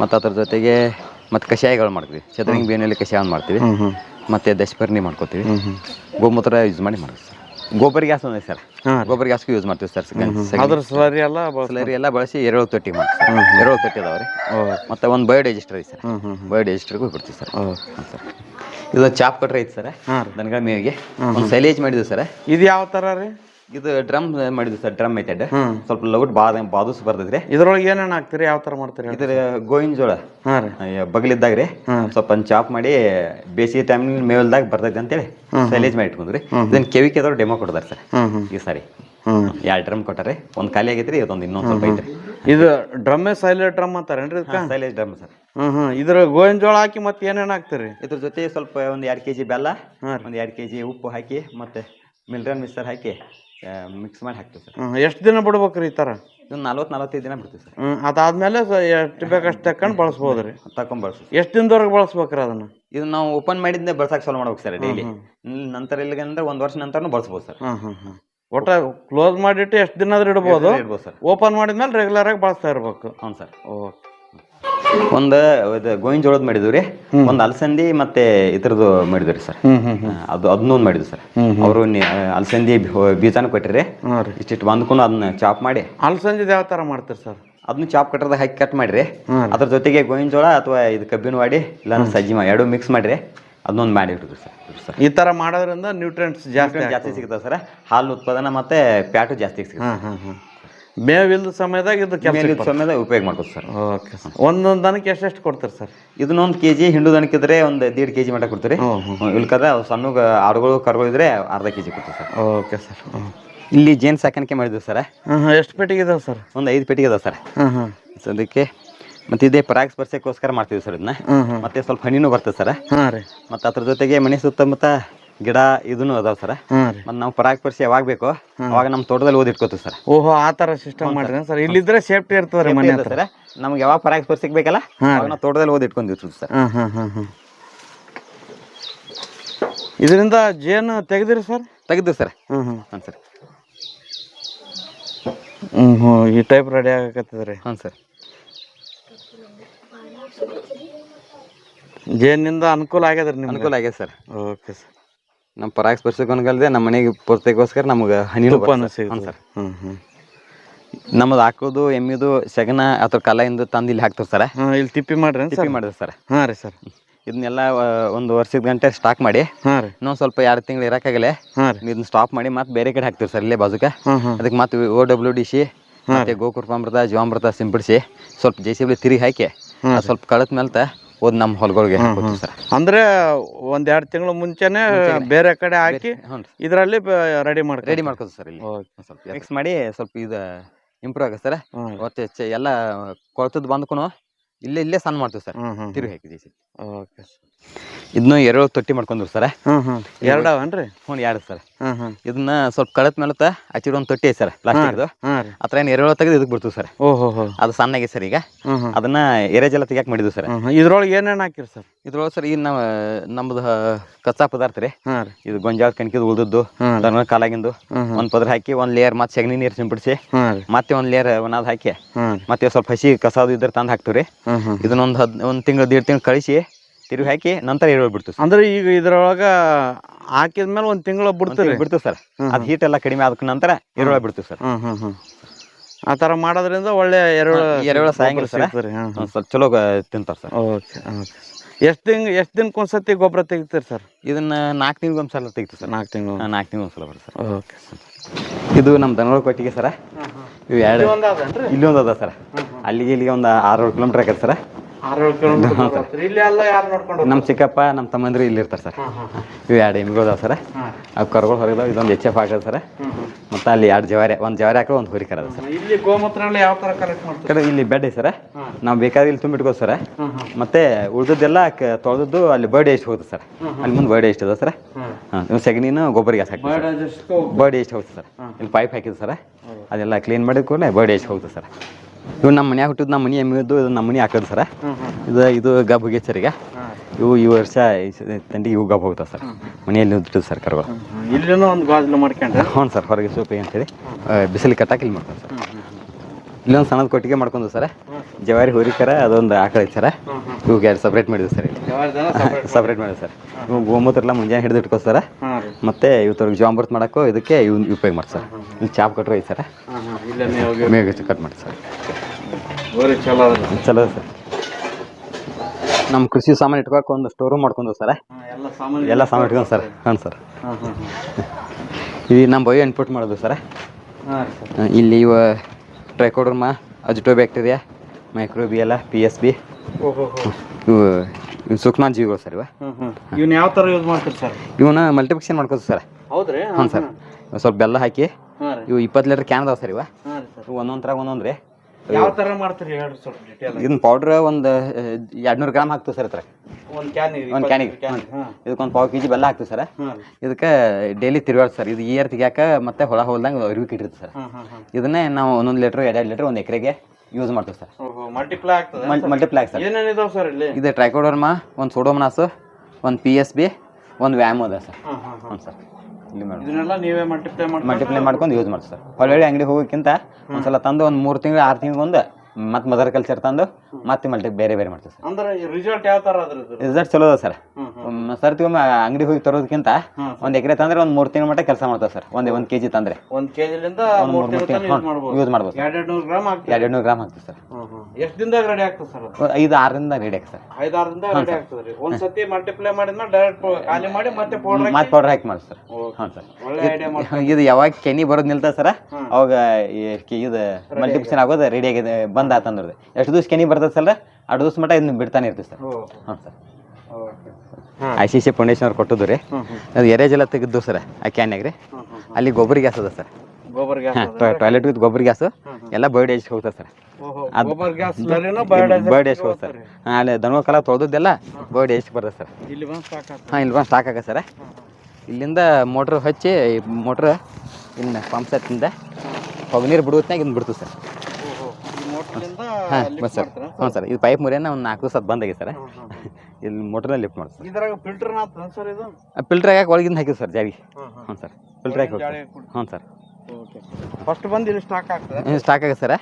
ಮತ್ತೆ ಅದ್ರ ಜೊತೆಗೆ ಮತ್ತೆ ಕಷಾಯಗಳು ಮಾಡ್ತೀವಿ. ಚದ್ರಂಗಿ ಬೇನೆಯಲ್ಲಿ ಕಷಾಯ ಮಾಡ್ತೀವಿ. ಮತ್ತೆ ದಶಪರ್ಣಿ ಮಾಡ್ಕೋತೀವಿ. ಗೋಮೂತ್ರ ಯೂಸ್ ಮಾಡಿ ಮಾಡ್ತೀವಿ ಗೋಬರ್ ಗ್ಯಾಸ್ ಒಂದೇ ಸರ್. ಗೋಬರ್ ಗೊಬ್ಬರ ಗ್ಯಾಸ್ಗೂ ಯೂಸ್ ಮಾಡ್ತೀವಿ ಸರ್ ಅದ್ರ ಸ್ಲರಿ ಎಲ್ಲ ಸ್ಲರಿ ಎಲ್ಲ ಬಳಸಿ ಎರಡು ತೊಟ್ಟಿ ಮಾಡ್ತೀವಿ ಎರಡು ತೊಟ್ಟಿ ಅದಾವೆ ರೀ. ಮತ್ತು ಒಂದು ಬಯೋಡೈಜೆಸ್ಟರ್ ಐತೆ ಸರ್. ಬಯೋ ಡೈಜೆಸ್ಟರ್ಗೂ ಕೊಡ್ತೀವಿ ಸರ್. ಹಾಂ ಸರ್. ಇದು ಚಾಪ್ ಕಟ್ರೆ ಐತೆ ಸರ್. ದನಗಳ ಮೇವಿಗೆ. ಒಂದು ಸೈಲೇಜ್ ಮಾಡಿದ್ವಿ ಸರ್. ಇದು ಯಾವ ಥರ ರೀ? ಇದು ಡ್ರಮ್ ಮಾಡಿದ್ವಿ ಸರ್ ಡ್ರಮ್ ಮೆಥಡ್ ಸ್ವಲ್ಪ ಲೌಟ್ ಬಾದ ಬಾದೂಸ್ ಬರ್ತೈತ್ರಿ. ಇದ್ರೊಳಗೆ ಏನೇನು ಹಾಕ್ತೀರಿ ಯಾವ ಥರ ಮಾಡ್ತೀರಿ? ಇದ್ರ ಗೋವಿನ ಜೋಳ. ಬಗಲಿದ್ದಾಗ ರೀ. ಸ್ವಲ್ಪ ಚಾಪ್ ಮಾಡಿ ಬೇಸಿಗೆ ಟೈಮ್ ಮೇಲ್ದಾಗ ಬರ್ತೈತೆ ಅಂತೇಳಿ. ಸೈಲೇಜ್ ಮಾಡಿ ಇಟ್ಕೊಂಡ್ರಿ. ಇದನ್ನ ಕೆವಿಕೆದವ್ರು ಡೆಮೋ ಕೊಡ್ತಾರೆ ಸರ್ ಈ ಸಾರಿ. ಎರಡು ಡ್ರಮ್ ಕೊಟ್ಟಾರೆ ಒಂದು ಖಾಲಿ ಆಗೈತ್ರಿ ಇದೊಂದು ಇನ್ನೊಂದು ಸ್ವಲ್ಪ ಐತ್ರಿ. ಇದು ಡ್ರಮ್ಮೇ ಸೈಲೇಜ್ ಡ್ರಮ್ ಅಂತಾರೇನ್ರಿ ಸೈಲೇಜ್ ಡ್ರಮ್ ಸರ್ ಹ್ಮ್ ಹ್ಮ್. ಇದ್ರ ಗೋವಿನ ಜೋಳ ಹಾಕಿ ಮತ್ತೆ ಏನೇನ್ ಹಾಕ್ತೀರಿ? ಇದ್ರ ಜೊತೆ ಸ್ವಲ್ಪ ಒಂದು ಎರಡು ಕೆ ಜಿ ಬೆಲ್ಲ ಒಂದು ಎರಡು ಕೆ ಜಿ ಉಪ್ಪು ಹಾಕಿ ಮತ್ತೆ ಮಿಲ್ರನ್ ಮಿಕ್ಸರ್ ಹಾಕಿ ಮಿಕ್ಸ್ ಮಾಡಿ ಹಾಕ್ತೀವಿ ಸರ್. ಎಷ್ಟು ದಿನ ಬಿಡ್ಬೇಕ್ರಿ ಈ ಥರ ಇದು ನಲ್ವತ್ತು ನಲವತ್ತೈದು ದಿನ ಬಿಡ್ತೀವಿ ಸರ್. ಅದಾದಮೇಲೆ ಅದಾದ್ಮೇಲೆ ಎಷ್ಟು ಬೇಕಷ್ಟು ಬಳಸ್ಬೋದು ರೀ ತಕೊಂಡ್ ಬಳಸಿ ಎಷ್ಟು ದಿನದವರೆಗೆ ಬಳಸ್ಬೇಕ್ರಿ ಅದನ್ನು? ಇದು ನಾವು ಓಪನ್ ಮಾಡಿದ್ದೆ ಬಳಸಕ್ಕೆ ಸಾಲ್ವ್ ಮಾಡ್ಬೇಕು ಸರ್ ಡೈಲಿ ನಂತರ ಇಲ್ಲಿಗೆ ಅಂದ್ರೆ ಒಂದು ವರ್ಷ ನಂತರನು ಬಳಸ್ಬೋದು ಸರ್. ಹ್ಮ್ ಹ್ಮ್ ಹಾಂ ಒಟ್ಟ ಕ್ಲೋಸ್ ಮಾಡಿಟ್ಟು ಎಷ್ಟು ದಿನ ಆದ್ರೂ ಇಡ್ಬೋದು ಇಡ್ಬೋದು ಸರ್. ಓಪನ್ ಮಾಡಿದ್ಮೇಲೆ ರೆಗ್ಯುಲರ್ ಆಗಿ ಬಳಸ್ತಾ ಇರ್ಬೇಕು. ಹ್ಞೂ ಸರ್. ಓಕೆ. ಒಂದು ಇದು ಗೋವಿನ ಜೋಳದ ಮಾಡಿದ್ವಿ ರೀ. ಒಂದು ಅಲಸಂದಿ ಮತ್ತೆ ಇದ್ರದ್ದು ಮಾಡಿದ್ವಿ ರೀ ಸರ್. ಅದು ಅದನ್ನೂ ಒಂದು ಮಾಡಿದ್ವಿ ಸರ್. ಅವರು ಅಲಸಂದಿ ಬೀಜಾನು ಕೊಟ್ಟಿರಿ. ಇಷ್ಟಿಟ್ಟು ಬಂದ್ಕೊಂಡು ಅದನ್ನ ಚಾಪ್ ಮಾಡಿ. ಅಲ್ಸಂದಿದ್ ಯಾವ ತರ ಮಾಡ್ತೀರಿ ಸರ್? ಅದನ್ನ ಚಾಪ್ ಕಟ್ಟರ್ದಾಗ ಹಾಕಿ ಕಟ್ ಮಾಡಿರಿ. ಅದ್ರ ಜೊತೆಗೆ ಗೋವಿನ ಜೋಳ ಅಥವಾ ಇದು ಕಬ್ಬಿನ ವಾಡಿ ಇಲ್ಲ ಸಜ್ಜಿ ಎರಡು ಮಿಕ್ಸ್ ಮಾಡಿರಿ. ಅದನ್ನೊಂದು ಮಾಡಿ ಸರ್ ಈ ತರ ಮಾಡೋದ್ರಿಂದ ನ್ಯೂಟ್ರಿಯೆಂಟ್ಸ್ ಜಾಸ್ತಿ ಜಾಸ್ತಿ ಸಿಗ್ತದೆ ಸರ್. ಹಾಲು ಉತ್ಪಾದನೆ ಮತ್ತೆ ಪ್ಯಾಟು ಜಾಸ್ತಿ ಸಿಗ್ತದೆ. ಹ್ಮ್ ಹ್ಮ್ ಹ್ಮ್ ಮೇವಿಲ್ದ ಸಮಯದಾಗ ಇದು ಕೆಲಸ ಸಮಯದಾಗ ಸಮಯದ ಉಪಯೋಗ ಮಾಡ್ಬೋದು ಸರ್. Okay sir. ಒಂದೊಂದು ದನಕ್ಕೆ ಎಷ್ಟೆಷ್ಟು ಕೊಡ್ತಾರೆ ಸರ್? ಇದನ್ನೊಂದು ಕೆ ಜಿ ಹಿಂಡು ದನಕ್ಕಿದ್ರೆ ಒಂದು ದೇಡ್ ಕೆ ಜಿ ಮಟ್ಟ ಕೊಡ್ತೀರಿ ಇಲ್ಕದ ಸಣ್ಣ ಆಡುಗಳು ಕರುಗಳು ಇದ್ರೆ ಅರ್ಧ ಕೆ ಜಿ ಕೊಡ್ತೀವಿ ಸರ್. ಓಕೆ ಸರ್ ಇಲ್ಲಿ ಜೇನು ಸಾಕಾಣಿಕೆ ಮಾಡಿದ್ವಿ ಸರ್. ಹಾಂ ಎಷ್ಟು ಪೆಟ್ಟಿಗೆ ಇದಾವೆ ಸರ್? ಒಂದು ಐದು ಪೆಟ್ಟಿಗೆ ಇದಾವೆ ಸರ್. ಹಾಂ ಹಾಂ ಸೊ ಅದಕ್ಕೆ ಮತ್ತೆ ಇದೇ ಪರಾಗಸ್ಪರ್ಶಕ್ಕೋಸ್ಕರ ಮಾಡ್ತೀವಿ ಸರ್ ಇದನ್ನ. ಹ್ಮ್ ಹ್ಮ್. ಮತ್ತೆ ಸ್ವಲ್ಪ ಹಣ್ಣಿನೂ ಬರ್ತದೆ ಸರ್. ಹಾಂ ರೀ. ಮತ್ತು ಅದ್ರ ಜೊತೆಗೆ ಮನೆ ಸುತ್ತಮುತ್ತ ಗಿಡ ಇದನ್ನು ಅದಾವ ಸರ್. ರೀ. ಮತ್ತೆ ನಾವು ಪರಾಗಸ್ಪರ್ಶ ಯಾವಾಗ ಬೇಕು ಅವಾಗ ನಮ್ಮ ತೋಟದಲ್ಲಿ ಓದಿ ಇಟ್ಕೋತೀವಿ ಸರ್. ಓಹೋ ಆ ತರ ಸಿಸ್ಟಮ್ ಮಾಡಿದ್ರೆ ಸರ್. ಇಲ್ಲಿದ್ರೆ ಸೇಫ್ಟಿ ಇರ್ತದೆ ರೀ ಮನೆ ಹತ್ರ. ಸರ್. ನಮ್ಗೆ ಯಾವಾಗ ಪರಾಗಸ್ಪರ್ಶಕ್ಕೆ ಬೇಕಲ್ಲ ಅವಾಗ ನಾವು ತೋಟದಲ್ಲಿ ಓದಿ ಇಟ್ಕೊಂಡಿರ್ತೀವಿ ಸರ್. ಹಾಂ ಹಾಂ ಹಾಂ ಹಾಂ. ಇದರಿಂದ ಜೇನು ತೆಗೆದಿರಿ ಸರ್? ತೆಗೆದು ಸರ್. ಹ್ಞೂ ಹ್ಞೂ ಹಾಂ ಸರ್. ಹ್ಞೂ ಈ ಟೈಪ್ ರೆಡಿ ಆಗಕತ್ತದ ರೀ. ಹಾಂ ಸರ್. ಜೇನಿಂದ ಅನುಕೂಲ ಆಗ್ಯದ್ರಿ ನಿಮ್ಗೆ? ಅನುಕೂಲ ಆಗ್ಯದ ಸರ್. Okay sir. ನಮ್ಮ ಪರಾಗಸ್ಪರ್ಶಕ್ಕನಗಲ್ದೆ ನಮ್ಮ ಮನೆಗೆ ಪೂರ್ತಿಗೋಸ್ಕರ ನಮ್ಗೆ ಹನಿ ತುಪ್ಪನೂ ಸಿಗುತ್ತೆ. ಸರ್ ಹ್ಞೂ ಹ್ಞೂ ನಮ್ಮದು ಹಾಕೋದು ಎಮ್ಮಿದು ಸಗನ ಅಥವಾ ಕಲೆಯಿಂದ ತಂದು ಇಲ್ಲಿ ಹಾಕ್ತೀವಿ ಸರ್ ಹಾಂ ಇಲ್ಲಿ ತಿಪ್ಪಿ ಮಾಡ್ರಿ ತಿಪ್ಪಿ ಸರ್? ಮಾಡಿದೆ ಸರ್ ಹಾಂ ರೀ ಸರ್. ಇದನ್ನೆಲ್ಲ ಒಂದು ವರ್ಷದ ಗಂಟೆ ಸ್ಟಾಕ್ ಮಾಡಿ. ಹಾಂ ರೀ. ಇನ್ನೊಂದು ಸ್ವಲ್ಪ ಎರಡು ತಿಂಗಳು ಇರೋಕ್ಕಾಗಲೆ ಹಾಂ ರೀ. ಇದನ್ನ ಸ್ಟಾಪ್ ಮಾಡಿ ಮತ್ತೆ ಬೇರೆ ಕಡೆ ಹಾಕ್ತೀವಿ ಸರ್ ಇಲ್ಲೇ ಬಾಜುಕ. ಅದಕ್ಕೆ ಮತ್ತೆ ಓ ಡಬ್ಲ್ಯೂ ಡಿ ಸಿ ಮತ್ತೆ ಗೋಕುರ್ಪಾಮೃತ ಜೀವಾಮೃತ ಸಿಂಪಡಿಸಿ ಸ್ವಲ್ಪ ಜೆ ಸಿ ಬಿ ತಿರುಗಿ ಹಾಕಿ ಸ್ವಲ್ಪ ಕಳತ್ ಮೇಲೆ ಓದ್ ನಮ್ಮ ಹೊಲಗಳಿಗೆ ಹಾಕ್ಕೊತೀವಿ ಸರ್. ಅಂದ್ರೆ ಒಂದ್ ಎರಡ್ ತಿಂಗಳು ಮುಂಚೆನೆ ಬೇರೆ ಕಡೆ ಹಾಕಿ ಹ್ಞೂ ಇದರಲ್ಲಿ ರೆಡಿ ಮಾಡಿ ರೆಡಿ ಮಾಡ್ಕೋತೀವಿ ಸರ್ ಇಲ್ಲಿ. ಸ್ವಲ್ಪ ಮಿಕ್ಸ್ ಮಾಡಿ ಸ್ವಲ್ಪ ಇದು ಇಂಪ್ರೂವ್ ಆಗುತ್ತೆ ಸರ್. ಹ್ಮ್. ಹೆಚ್ಚು ಎಲ್ಲ ಕೊಳ್ತದ್ದು ಬಂದ್ಕೊಂಡು ಇಲ್ಲೇ ಇಲ್ಲೇ ಸಣ್ಣ ಮಾಡ್ತೀವಿ ಸರ್. ತಿರುಗಿ ಹಾಕಿ ಸರ್. ಓಕೆ ಓಕೆ ಇದನ್ನು ಎರಡು ತೊಟ್ಟಿ ಮಾಡ್ಕೊಂಡ್ರು ಸರ್. ಎರಡು ಎರಡವನ್ರಿ ಹ್ಞೂ ಎರಡು ಸರ್. ಇದನ್ನ ಸ್ವಲ್ಪ ಕಳತ್ ಮೇಲೆ ಹಚ್ಚಿರೋ ಒಂದು ತೊಟ್ಟಿ ಐತೆ ಸರ್ ಪ್ಲಾಸ್ಟಿಕ್ದು ಆ ಥರ ಏನು ಎರಡು ತೆಗೆದು ಇದಕ್ಕೆ ಬಿಡ್ತೀವಿ ಸರ್. ಓಹೋ ಅದು ಸಣ್ಣಗೆ ಸರ್ ಈಗ. ಅದನ್ನ ಎರೆಜಲ ತೆಗಿಯಕ್ಕೆ ಮಾಡಿದ್ವಿ ಸರ್. ಇದ್ರೊಳಗೆ ಏನೇನು ಹಾಕಿರಿ ಸರ್? ಇದ್ರೊಳಗೆ ಸರ್ ಈ ನಮ್ಮ ನಮ್ಮದು ಕಚ್ಚಾ ಪದಾರ್ಥ ರೀ. ಇದು ಗೊಂಜಾಳ ಕಣ್ಕಿದ್ ಉಳ್ದದ್ದು. ದನ ಕಾಲಾಗಿಂದು. ಒಂದ್ ಒಂದು ಪದ್ರ ಹಾಕಿ ಒಂದು ಲೇಯರ್ ಮತ್ತೆ ಸಗಣಿ ನೀರು ಸಿಂಪಡಿಸಿ. ಮತ್ತೆ ಒಂದು ಲೇಯರ್ ಒಣದ್ ಹಾಕಿ. ಮತ್ತೆ ಸ್ವಲ್ಪ ಹಸಿ ಕಸಾದು ಇದ್ರೆ ತಂದು ಹಾಕ್ತೀವಿ ರೀ ಇದನ್ನೊಂದು ಹದ್ ಒಂದು ತಿಂಗಳು ದೀಡ್ ತಿಂಗಳು ಕಳಿಸಿ ತಿರುಗಿ ಹಾಕಿ ನಂತರ ಬಿಡ್ತೀವಿ ಸರ್. ಅಂದ್ರೆ ಈಗ ಇದ್ರೊಳಗ ಹಾಕಿದ್ಮೇಲೆ ಒಂದ್ ತಿಂಗಳು ಬಿಡ್ತೀರಿ ಬಿಡ್ತು ಸರ್. ಅದ್ ಹೀಟ್ ಎಲ್ಲ ಕಡಿಮೆ ಆದ ನಂತರ ಎರೆಹುಳ ಬಿಡ್ತೀವಿ ಸರ್. ಹ್ಮ್ ಹ್ಮ್ ಹ್ಮ್. ಆ ತರ ಮಾಡೋದ್ರಿಂದ ಒಳ್ಳೆ ಎರೆಹುಳ ಎರೆಹುಳ ಸಾಯಂಗಿಲ್ಲ ಸರ್. ಸಿಗ್ತದೆ. ರೀ ಹಾಂ ಒಂದ್ ಸ್ವಲ್ಪ ಚಲೋ ತಿಂತಾರ ಸರ್. Okay okay. ಎಷ್ಟು ತಿಂಗ್ ಎಷ್ಟು ದಿನಕ್ಕೆ ಒಂದ್ಸತಿ ಗೊಬ್ಬರ ತೆಗಿತೀರಿ ಸರ್? ಇದನ್ನ ನಾಲ್ಕು ತಿಂಗಳ ಒಂದ್ಸಲ ಸಲ ತೆಗಿತೀವಿ ಸರ್. ನಾಲ್ಕು ತಿಂಗಳು ನಾಲ್ಕು ತಿಂಗಳು ಒಂದ್ಸಲ ಸಲ ಬರುತ್ತೆ ಸರ್. ಓಕೆ. ಇದು ನಮ್ಮ ದನಗಳ ಕೊಟ್ಟಿಗೆ ಸರ್. ಇವು ಎರಡು. ಇಲ್ಲಿ ಒಂದು ಅದ ಸರ್. ಅಲ್ಲಿಗೆ ಇಲ್ಲಿಗೆ ಒಂದು ಆರು ಕಿಲೋಮೀಟರ್ ಆಗತ್ತೆ ಸರ್. ನಮ್ಮ ಚಿಕ್ಕಪ್ಪ ನಮ್ಮ ತಮ್ಮಂದ್ರಿ ಇಲ್ಲಿ ಇರ್ತಾರೆ ಸರ್. ಇವು ಎರಡು ಎಮ್ಮಿಗಳು ಅದಾವ ಸರ್. ಅವು ಕರ್ಗೋಳ ಹೊರಗದಾವ. ಇದೊಂದು ಎಚ್ ಎಫ್ ಆಗದ ಸರ್. ಮತ್ತು ಅಲ್ಲಿ ಎರಡು ಜವಾರಿ ಒಂದು ಜವಾರಿ ಹಾಕೋ ಒಂದು ಹುರಿ ಕರದ ಸರ್. ಇಲ್ಲಿ ಗೋಮೂತ್ರ ಯಾವ ತರ ಕಲೆಕ್ಟ್ ಮಾಡ್ತಾರೆ? ಇಲ್ಲಿ ಬೆಡ್ ಸರ್. ನಾವು ಬೇಕಾದ್ರೆ ಇಲ್ಲಿ ತುಂಬಿಟ್ಕೋ ಸರ್. ಮತ್ತೆ ಉಳ್ದದ್ದೆಲ್ಲ ತೊಳೆದದ್ದು ಅಲ್ಲಿ ಬರ್ಡ್ ಎಷ್ಟು ಹೋಗುತ್ತೆ ಸರ್. ಅಲ್ಲಿ ಮುಂದೆ ಬರ್ಡ್ ಎಷ್ಟು ಅದ ಸರ್. ಹಾಂ. ಸಗಣಿನ ಗೊಬ್ಬರ ಗ್ಯಾಸ್ ಹಾಕಿ ಬರ್ಡ್ ಎಷ್ಟು ಹೋಗುತ್ತೆ ಸರ್. ಇಲ್ಲಿ ಪೈಪ್ ಹಾಕಿದ್ದು ಸರ್. ಅದೆಲ್ಲ ಕ್ಲೀನ್ ಮಾಡಿದ ಕೂಡಲೇ ಬರ್ಡ್ ಎಷ್ಟು ಹೋಗುತ್ತೆ ಸರ್. ಇವು ನಮ್ಮ ಮನ್ಯಾಗ ಹುಟ್ಟಿದ್ ನಮ್ಮ ಮನೆ ಎಮ್ಮಿದ್ದು ಇದು ನಮ್ಮ ಮನೆ ಹಾಕೋದು ಸರ್. ಇದು ಇದು ಗಬ್ ಹೋಗೈತೆ ಸರ್ ಈಗ ಇವು ಈ ವರ್ಷ ತಂಡಿಗೆ ಇವು ಗಬ್ ಹೋಗ್ತಾವೆ ಸರ್. ಮನೆಯಲ್ಲಿ ಇಟ್ಟಿದ್ದು ಸರ್ ಕರುಗಳು ಇಲ್ಲಿನೂ ಒಂದು ಗಾಜಲು ಮಾಡ್ಕೊಂಡ್ರೆ? ಹ್ಞೂ ಸರ್. ಹೊರಗೆ ಸೂಪಿ ಅಂತೇಳಿ. ಬಿಸಿಲು ಕಟ್ಟಾಕಿ ಇಲ್ಲಿ ಮಾಡ್ತಾರೆ ಸರ್. ಇಲ್ಲೊಂದು ಸಣ್ಣದ ಕೊಟ್ಟಿಗೆ ಮಾಡ್ಕೊಂಡು ಸರ್. ಜವಾರಿ ಹೋರಿಕರ ಅದೊಂದು ಆಕಳ ಐತೆ ಸರ್. ಇವಾಗ ಎರಡು ಸಪ್ರೇಟ್ ಮಾಡಿದ್ವಿ ಸರ್ ಇಲ್ಲಿ. ಸಪ್ರೇಟ್ ಮಾಡಿ. ಸರ್. ಗೋಮೂತ್ರ ಎಲ್ಲ ಮುಂಜಾನೆ ಹಿಡಿದು ಇಟ್ಕೋ ಸರ್ ಮತ್ತೆ ಇವತ್ತು ಜವಾಮೃತ ಮಾಡೋಕ್ಕೂ ಇದಕ್ಕೆ ಇವ್ನ ಉಪಯೋಗ ಮಾಡಿ ಸರ್. ಇಲ್ಲಿ ಚಾಪ್ ಕಟ್ರು ಐತೆ ಸರ್. ಮೇಗ ಕಟ್ ಮಾಡಿ ಸರ್. ಚಲೋ ಸರ್. ನಮ್ಮ ಕೃಷಿ ಸಾಮಾನು ಇಟ್ಕೋಕೆ ಒಂದು ಸ್ಟೋರ್ ರೂಮ್ ಮಾಡ್ಕೊಂಡು ಸರ್. ಎಲ್ಲ ಸಾಮಾನು ಎಲ್ಲ ಸಾಮಾನು ಇಟ್ಕೊಂಡು ಸರ್. ಹಾಂ ಸರ್ ಇದು ನಮ್ಮ ಬಯೋ ಇನ್ಪುಟ್ ಮಾಡೋದು ಸರ್. ಇಲ್ಲಿ ಇವ trichoderma azotobacter microbial P S B ಇವು ಇವು ಸೂಕ್ಷ್ಮ ಜೀವಿಗಳು ಸರ್ ಇವ. ಇವನ್ನ ಯಾವ ತರ ಯೂಸ್ ಮಾಡ್ತೀರಿ ಸರ್? ಇವನ್ನ ಮಲ್ಟಿಪ್ಲಿಕೇಶನ್ ಮಾಡ್ಕೋದು ಸರ್. ಹೌದ್ರಿ? ಹ್ಞೂ ಸರ್. ಸ್ವಲ್ಪ ಬೆಲ್ಲ ಹಾಕಿ ಹಾಂ ರೀ. ಇವು ಇಪ್ಪತ್ತು ಲೀಟ್ರ್ ಕ್ಯಾನ್ ಅದಾವ ಸರ್ ಇವ. ಹಾಂ ರೀ ಸರ್. ಇವು ಒಂದೊಂದು ರೀ ಯಾವ ತರ ಮಾಡ್ತೀರಿ ಹೇಳ್ರಿ ಸ್ವಲ್ಪ ಡಿಟೇಲ್ ಇದನ್ನ ಪೌಡ್ರ್ ಒಂದು ಎರಡ್ನೂರು ಗ್ರಾಮ್ ಹಾಕ್ತೀವಿ ಸರ್ ಇತ್ರ ಒಂದ್ ಕ್ಯಾನ್ ಒಂದ್ ಕ್ಯಾನಿಗೆ ಇದಕ್ಕೊಂದು ಪಾವು ಕೆ ಜಿ ಬೆಲ್ಲ ಹಾಕ್ತೀವಿ ಸರ್. ಇದಕ್ಕೆ ಡೈಲಿ ತಿರುಗಾಡ್ ಸರ್. ಇದು ಇಯರ್ ತೆಗಿಯಾಕ ಮತ್ತೆ ಹೊಳ ಹೋಲ್ದಂಗೆ ಅರಿವಿ ಇಟ್ಟಿರ್ತೀವಿ ಸರ್. ಇದನ್ನೇ ನಾವು ಒಂದೊಂದು ಲೀಟರ್ ಎರಡು ಲೀಟ್ರ್ ಒಂದು ಎಕರೆಗೆ ಯೂಸ್ ಮಾಡ್ತೀವಿ ಸರ್ ಮಲ್ಟಿಪ್ಲೈ ಆಗ್ತದೆ ಮಲ್ಟಿಪ್ಲೈ ಸರ್ ಏನೇನಿದಾವ್ ಸರ್ ಇಲ್ಲಿ? ಇದು ಟ್ರೈಕೋಡರ್ಮಾ ಒಂದು ಸೋಡೋಮನಾಸ್ ಒಂದು ಪಿ ಎಸ್ ಬಿ ಒಂದು ವ್ಯಾಮ್ ಅದ ಸರ್ ಹಾ, ಹಾ, ಹಾ. ಹ್ಞೂ ಸರ್ ಇಲ್ಲಿ ಮಾಡಿ ಇದನ್ನೆಲ್ಲ ನೀವೇ ಮಲ್ಟಿಪ್ಲೈ ಮಾಡಿ ಮಲ್ಟಿಪ್ಲೈ ಮಾಡ್ಕೊಂಡು ಯೂಸ್ ಮಾಡ್ತೀವಿ ಸರ್ ಹೊಳ್ಳಿ ಅಂಗಡಿ ಹೋಗೋಕ್ಕಿಂತ ಒಂದ್ಸಲ ತಂದು ಒಂದು ಮೂರು ತಿಂಗಳು ಆರು ತಿಂಗಳು ಒಂದು ಮತ್ತೆ ಮದರ್ ಕಲ್ಚರ್ ತಂದು ಮತ್ತೆ ಮಲ್ಟಿ ಬೇರೆ ಬೇರೆ ಮಾಡ್ತೀವಿ ಸರ್. ಅಂದ್ರೆ ರಿಸಲ್ಟ್ ಯಾವ ತರ ಅದ್ರದ್ದು ರಿಸಲ್ಟ್ ಚಲೋ ಅದ ಸರ್. ಸರ್ ಸರ್ತಿ ಅಂಗಡಿ ಹೋಗಿ ತರೋದಕ್ಕಿಂತ ಒಂದು ಎಕರೆ ತಂದ್ರೆ ಒಂದು ಮೂರು ತಿಂಗಳ ಮಟ್ಟ ಕೆಲಸ ಮಾಡ್ತಾವೆ ಸರ್. ಒಂದು ಒಂದು ಕೆಜಿ ತಂದ್ರೆ. ಒಂದ್ ಕೆಜಿಲಿಂದ ಯೂಸ್ ಮಾಡ್ಬೋದು. ಎರಡ್ ಗ್ರಾಮ್ ಎರಡು ನೂರು ಗ್ರಾಮ್ ಹಾಕ್ತೀವಿ ಸರ್. ಎಷ್ಟು ದಿನದಾಗ ರೆಡಿ ಆಗ್ತದೆ ಸರ್ ಐದು ಆರರಿಂದ ರೆಡಿ ಆಗಿ ಸರ್. ಐದಾರದಿಂದ ರೆಡಿ ಆಗ್ತದೆ ರೀ ಒಂದ್ ಸತಿ ಮಲ್ಟಿಪ್ಲೈ ಮಾಡಿದ್ಮೇಲೆ ಡೈರೆಕ್ಟ್ ಖಾಲಿ ಮಾಡಿ ಮತ್ತೆ ಪೌಡರ್ ಮತ್ತೆ ಪೌಡರ್ ಹಾಕಿ ಮಾಡಿ ಸರ್. ಹಾಂ ಸರ್. ಒಳ್ಳೆ ಐಡಿಯಾ ಮಾಡಿ ಇದು ಯಾವಾಗ ಕೆನಿ ಬರೋದು ನಿಲ್ತದೆ ಸರ್? ಅವಾಗ ಇದು ಮಲ್ಟಿಪ್ಲಿಕೇಶನ್ ಆಗೋದು ರೆಡಿ ಆಗಿದೆ ಬಂದ್ ಆತಂದ್ರೆ ಎಷ್ಟು ದಿವಸ ಕೆನಿ ಬರ್ತದೆ ಸರ್ ಅಡ್ ದಿವಸ ಮಟ್ಟ ಇದನ್ನ ಬಿಡ್ತಾನೆ ಇರ್ತದೆ sir. I C C foundation ಅವ್ರು ಕೊಟ್ಟದ್ದು ರೀ. ಅದು ಎರೇಜೆಲ್ಲ ತೆಗೆದ್ದು ಸರ್ ಆ ಕ್ಯಾನ್ಯಾಗ ರೀ. ಅಲ್ಲಿ ಗೊಬ್ಬರ ಗ್ಯಾಸ್ ಅದ ಸರ್. ಗೊಬ್ಬರ ಗ್ಯಾಸ್ ಟಾಯ್ಲೆಟ್ ವಿತ್ ಗೊಬ್ಬರ ಗ್ಯಾಸ್. ಎಲ್ಲ ಬಯೋಡೈಜ್ ಹೋಗ್ತದೆ ಸರ್. ಬಯೋಡೈಜ್ ಹೋಗ್ತದೆ ಸರ್ ಹಾಂ ಅಲ್ಲಿ ದನವ ಕಲ ತೊಳೆದದ್ದೆಲ್ಲ ಬಯೋಡೈಜ್ ಬರ್ತದೆ ಸರ್. ಹಾಂ ಇಲ್ಲಿ ಬಂದು ಸ್ಟಾಕ್ ಆಗ ಸರ್. ಇಲ್ಲಿಂದ ಮೋಟ್ರ್ ಹಚ್ಚಿ ಮೋಟ್ರ್ ಇನ್ನು ಪಂಪ್ ಸೆಟ್ಟಿಂದ ಹೊಗೆ ನೀರು ಬಿಡುವತ್ನಾಗ ಇದನ್ನ ಬಿಡ್ತು ಸರ್. ಹಾಂ ಬಸ್ ಸರ್. ಹ್ಞೂ ಸರ್ ಇದು ಪೈಪ್ ಮುರಿಯನ್ನ ಒಂದು ನಾಲ್ಕು ದಿವಸ ಬಂದಾಗಿದೆ ಸರ್. ಇಲ್ಲಿ ಮೋಟ್ರನ್ನ ಲಿಫ್ಟ್ ಮಾಡಿ ಸರ್. ಇದ್ರಾಗ ಫಿಲ್ಟರ್ ನಾತ ಸರ್ ಇದು? ಫಿಲ್ಟರ್ ಹಾಕಿ ಒಳಗಿಂದ ಹಾಕಿವಿ ಸರ್ ಜಾವಿ? ಹ್ಞೂ ಸರ್ ಫಿಲ್ಟರ್ ಹಾಕಿ ಹ್ಞೂ ಸರ್. ಫಸ್ಟ್ ಬಂದು ಇಲ್ಲಿ ಸ್ಟಾಕ್ ಆಗ್ತದೆ ಸ್ಟಾಕ್ ಆಗಿದೆ ಸರ್.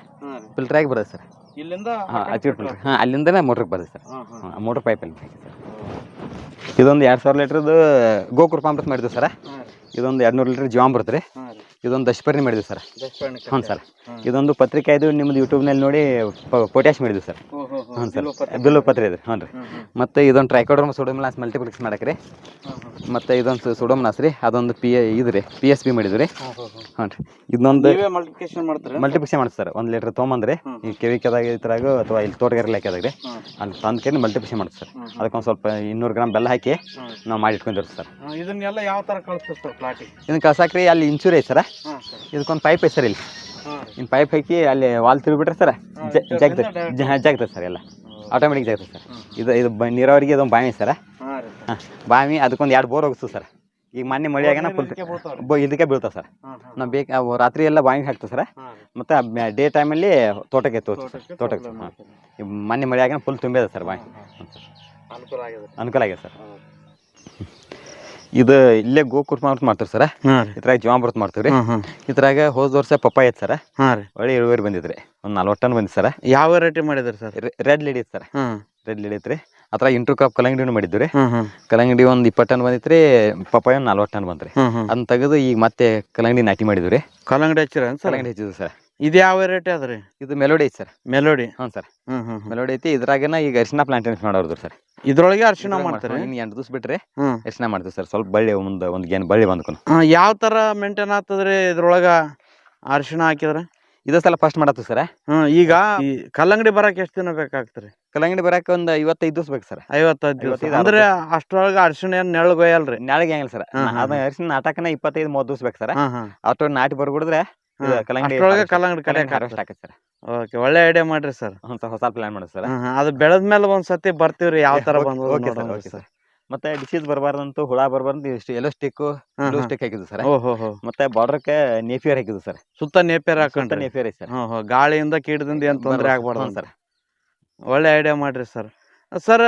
ಫಿಲ್ಟರ್ ಆಗಿ ಬರೋದು ಸರ್? ಇಲ್ಲಿಂದ ಹಾಂ ಹಚ್ಚಿಟ್ಟು ಫಿಲ್ಟರ್ ಹಾಂ ಅಲ್ಲಿಂದನೇ ಮೋಟ್ರಿಗೆ ಬರುತ್ತೆ ಸರ್. ಹಾಂ ಮೋಟ್ರ್ ಪೈಪಲ್ಲಿ ಸರ್. ಇದೊಂದು ಎರಡು ಸಾವಿರ ಲೀಟ್ರದ್ದು ಗೋಕುರ್ ಪಾಂಪ್ರಸ್ ಮಾಡಿದ್ವಿ ಸರ್. ಇದೊಂದು ಎರಡು ನೂರು ಲೀಟ್ರ್ ಜೀವಾಮ್ ಬರುತ್ತೆ ರೀ ಇದೊಂದು ದಶಪರ್ಣಿ ಮಾಡಿದ್ವಿ ಸರ್. ದಶಪರ್ಣಿ ಹ್ಞೂ ಸರ್. ಇದೊಂದು ಪತ್ರಿಕೆ ಇದು ನಿಮ್ಮದು ಯೂಟ್ಯೂಬ್ನಲ್ಲಿ ನೋಡಿ ಪೊಟ್ಯಾಶ್ ಮಾಡಿದ್ವಿ ಸರ್. ಹ್ಞೂ ಸರ್. ಬಿಲ್ಲು ಪತ್ರೆ ಇದೆ. ಹ್ಞೂ ರೀ. ಮತ್ತು ಇದೊಂದು ಟ್ರೈಕೋಡ್ರಮ್ ಸೋಡೋಮ್ಲಾಸ್ ಮಲ್ಟಿಪ್ಲೆಕ್ಸ್ ಮಾಡಕ್ಕೆ ರೀ ಮತ್ತು ಇದೊಂದು ಸೋಡೋಮ್ಲಾಸ್ ರೀ. ಅದೊಂದು ಪಿ ಇದು ರೀ. ಪಿ ಎಸ್ ಬಿ ಮಾಡಿದ್ವಿ ರೀ. ಹ್ಞೂ ರೀ. ಇದೊಂದು ಮಲ್ಟಿಪ್ಲಿಕೇಶನ್ ಮಾಡ್ತೀರಾ? ಸರ್. ಒಂದು ಲೀಟ್ರ್ ತೊಗೊಂಬಂದ್ರಿ ಈ ಕೆವಿಕೆದಾಗ ಈ ಥರ ಅಥವಾ ಇಲ್ಲಿ ತೋಟಗಾರಿಕೆ ಹಾಕಿದಾಗ ರೀ ಅಲ್ಲಿ ತಂದು ಕೇಳಿ ಮಲ್ಟಿಪ್ಲೆಕ್ಸ್ ಮಾಡಿ ಸರ್. ಅದಕ್ಕೊಂದು ಸ್ವಲ್ಪ ಇನ್ನೂರು ಗ್ರಾಮ್ ಬೆಲ್ಲ ಹಾಕಿ ನಾವು ಮಾಡಿ ಇಟ್ಕೊಂಡಿರ್ತೀವಿ ಸರ್. ಇದನ್ನೆಲ್ಲ ಯಾವ ಥರ ಕಳಿಸ್ತದೆ ಸರ್ ಪ್ಲಾಟಿಗೆ ಇದನ್ನು ಕಳ್ಸಾಕ್ರಿ ಅಲ್ಲಿ ಇಂಚೂರಿ ಐತೆ ಸರ್. ಇದಕ್ಕೊಂದು ಪೈಪ್ ಐತೆ ಸರ್ ಇಲ್ಲಿ. ಇನ್ ಇನ್ನು ಪೈಪ್ ಹಾಕಿ ಅಲ್ಲಿ ವಾಲ್ ತಿರುಗಿಬಿಟ್ರೆ ಸರ್ ಜಾಗ್ತದೆ ಜಾಗ್ತದೆ ಸರ್ ಎಲ್ಲ. ಆಟೋಮೆಟಿಕ್ ಜಾಗ್ತದೆ ಸರ್. ಇದು ಇದು ಬ ನೀರಾವರಿಗೆ ಇದೊಂದು ಬಾವಿ ಸರ್. ಹಾಂ ಬಾವಿ ಅದಕ್ಕೊಂದು ಎರಡು ಬೋರ್ ಹೋಗಿಸ್ತದೆ ಸರ್. ಈಗ ಮೊನ್ನೆ ಮಳೆ ಆಗ್ಯಾನ ಫುಲ್ ಇದಕ್ಕೆ ಬೀಳ್ತಾವೆ ಸರ್. ನಾ ನಾವು ಬೇಕು ಅವು ರಾತ್ರಿ ಎಲ್ಲ ಬಾವಿಗೆ ಹಾಕ್ತೇವೆ ಸರ್. ಮತ್ತು ಡೇ ಟೈಮಲ್ಲಿ ತೋಟಕ್ಕೆ ತೋಟಕ್ಕೆ ಹಾಂ. ಮಾಡ್ತೀರಿ. ಮೊನ್ನೆ ಮಳೆ ಆಗ್ಯಾನ ಫುಲ್ ತುಂಬಿದೆ ಸರ್ ಬಾವಿ. ಅನುಕೂಲ ಆಗಿದೆ. ಸರ್. ಇದು ಇಲ್ಲೇ ಗೋಕುರ್ಮ ಅಂತ ಮಾಡ್ತೀವಿ ಸರ್? ಇದ್ರಾಗ ಜೀವಾಮೃತ ಮಾಡ್ತೀವಿ ಇದ್ರಾಗ ಹೋದ ವರ್ಷ ಪಪ್ಪಾಯ ಐತೆ ಸರ್? ಒಳ್ಳೆ ಇಳುವರಿ ಬಂದಿದ್ರಿ. ಒಂದು ನಲ್ವತ್ತು ಟನ್ ಬಂದಿತ್ತು ಸರ್? ಯಾವ ವೆರೈಟಿ ಮಾಡಿದ್ರಿ sir? Red lady sir. Red lady ಐತ್ರಿ ಅದ್ರ ಇಂಟ್ರೂ ಕ್ರಾಪ್ ಕಲ್ಲಂಗಡಿನೂ ಮಾಡಿದ್ವಿ ರೀ. ಕಲ್ಲಂಗಡಿ ಒಂದು ಇಪ್ಪತ್ತು ಟನ್ ಬಂದಿತ್ತು ರೀ ಪಪ್ಪಾಯ ಒಂದು ನಲ್ವತ್ತು ಟನ್ ಬಂದ್ರಿ ಅದನ್ನ ತೆಗೆದು ಈಗ ಮತ್ತೆ ಕಲಂಗಡಿ ನಾಟಿ ಮಾಡಿದ್ವಿ ರೀ. ಕಲ್ಲಂಗಡಿ ಹಚ್ಚಿರ ಕಲಂಗಡಿ ಕಲ್ಲಂಗಡಿ ಹೆಚ್ಚಿದ್ವಿ ಸರ್. ಇದು ಯಾವ ವೆರೈಟಿ ಅದ ರೀ ಇದು ಮೆಲೋಡಿ ಐತಿ ಸರ್. ಮೆಲೋಡಿ ಹ್ಞೂ ಸರ್. ಹ್ಞೂ ಮೆಲೋಡಿ ಐತಿ. ಇದ್ರಾಗನ ಈಗ ಅರಿಶಿನ ಪ್ಲಾಂಟೇಷನ್ ಮಾಡೋರ್ದು ಸರ್. ಇದ್ರೊಳಗೆ ಅರ್ಶಿಣ ಮಾಡ್ತಾರೆ? ಇನ್ನು ಎಂಟು ದಿವಸ ಬಿಟ್ರಿ ಅರಿಶಿನ ಮಾಡ್ತೀವಿ ಸರ್. ಸ್ವಲ್ಪ ಬಳ್ಳಿ ಮುಂದೆ ಒಂದು ಗೇನ್ ಬಳ್ಳಿ ಬಂದ್ಕೊಂಡು ಹಾಂ ಯಾವ ಥರ ಮೇಂಟೈನ್ ಆಗ್ತದ್ರಿ ಇದ್ರೊಳಗೆ ಅರ್ಶಿನ ಹಾಕಿದ್ರೆ? ಇದೇ ಸಲ ಫಸ್ಟ್ ಮಾಡತ್ತೀವಿ ಸರ್. ಹ್ಞೂ ಈಗ ಈ ಕಲ್ಲಂಗಡಿ ಬರಕ್ಕೆ ಎಷ್ಟು ದಿನ ಬೇಕಾಗ್ತದೆ ಕಲ್ಲಂಗಡಿ ಬರಕ್ಕೆ ಒಂದು ಐವತ್ತೈದು ದಿವಸ ಬೇಕು ಸರ್. ಐವತ್ತೈದು ದಿವಸ. ಐವತ್ತೈದು ಅಂದ್ರೆ ಅರ್ಶಿಣ ಅರಿಶಿಣ ಏನು ನೆಳಗೊಯ್ಯಲ್ರಿ ನಾಳೆಗೆ ಹೆಂಗಿಲ್ಲ ಸರ್. ಹ್ಮ್, ಹ್ಮ್. ಅದನ್ನ ಅರಿಶಿನ ನಾಟಕನ ಇಪ್ಪತ್ತೈದು ಮೂವತ್ತು ದಿವಸ ಬೇಕು ಸರ್. ಹಾಂ ಹಾಂ ಅಷ್ಟು ನಾಟಿ ಬರ್ಬಿಡಿದ್ರೆ ಹ್ಮ್. ಕಲ್ಲಂಗಡಿ ಕಲ್ಲಂಗಡಿ ಕಲಿಯಕ್ಕೆ ಹಾರ್ವೆಸ್ಟ್ ಆಕೈತೆ ಸರ್. ಓಕೆ ಒಳ್ಳೆ ಐಡಿಯಾ ಮಾಡ್ರಿ ಸರ್. ಹೊಸ ಪ್ಲಾನ್ ಮಾಡಿ ಸರ್. ಅದು ಬೆಳೆದ ಮೇಲೆ ಒಂದ್ ಸತಿ ಬರ್ತೀವ್ರಿ ಯಾವ ತರ ಬಂದು ಸರ್. ಮತ್ತೆ ಡಿಸೀಸ್ ಬರಬಾರ್ದಂತೂ ಹುಳ ಬರಬಾರ್ದು ಇಷ್ಟು ಎಲ್ಲೋ ಸ್ಟಿಕ್ ಬ್ಲೂ ಸ್ಟಿಕ್ ಹಾಕಿದ್ವಿ ಸರ್. ಮತ್ತೆ ಬಾರ್ಡರ್ಗೆ ನೇಫಿಯರ್ ಹಾಕಿದ್ವಿ ಸರ್. ಸುತ್ತ ನೇಪಿಯರ್ ಹಾಕೊಂಡು ನೇಫಿಯರ್ ಐತೆ ಸರ್. ಗಾಳಿಯಿಂದ ಕೀಟದಿಂದ ಏನ್ ತೊಂದರೆ ಆಗ್ಬಾರ್ದು ಸರ್. ಒಳ್ಳೆ ಐಡಿಯಾ ಮಾಡ್ರಿ ಸರ್. ಸರ್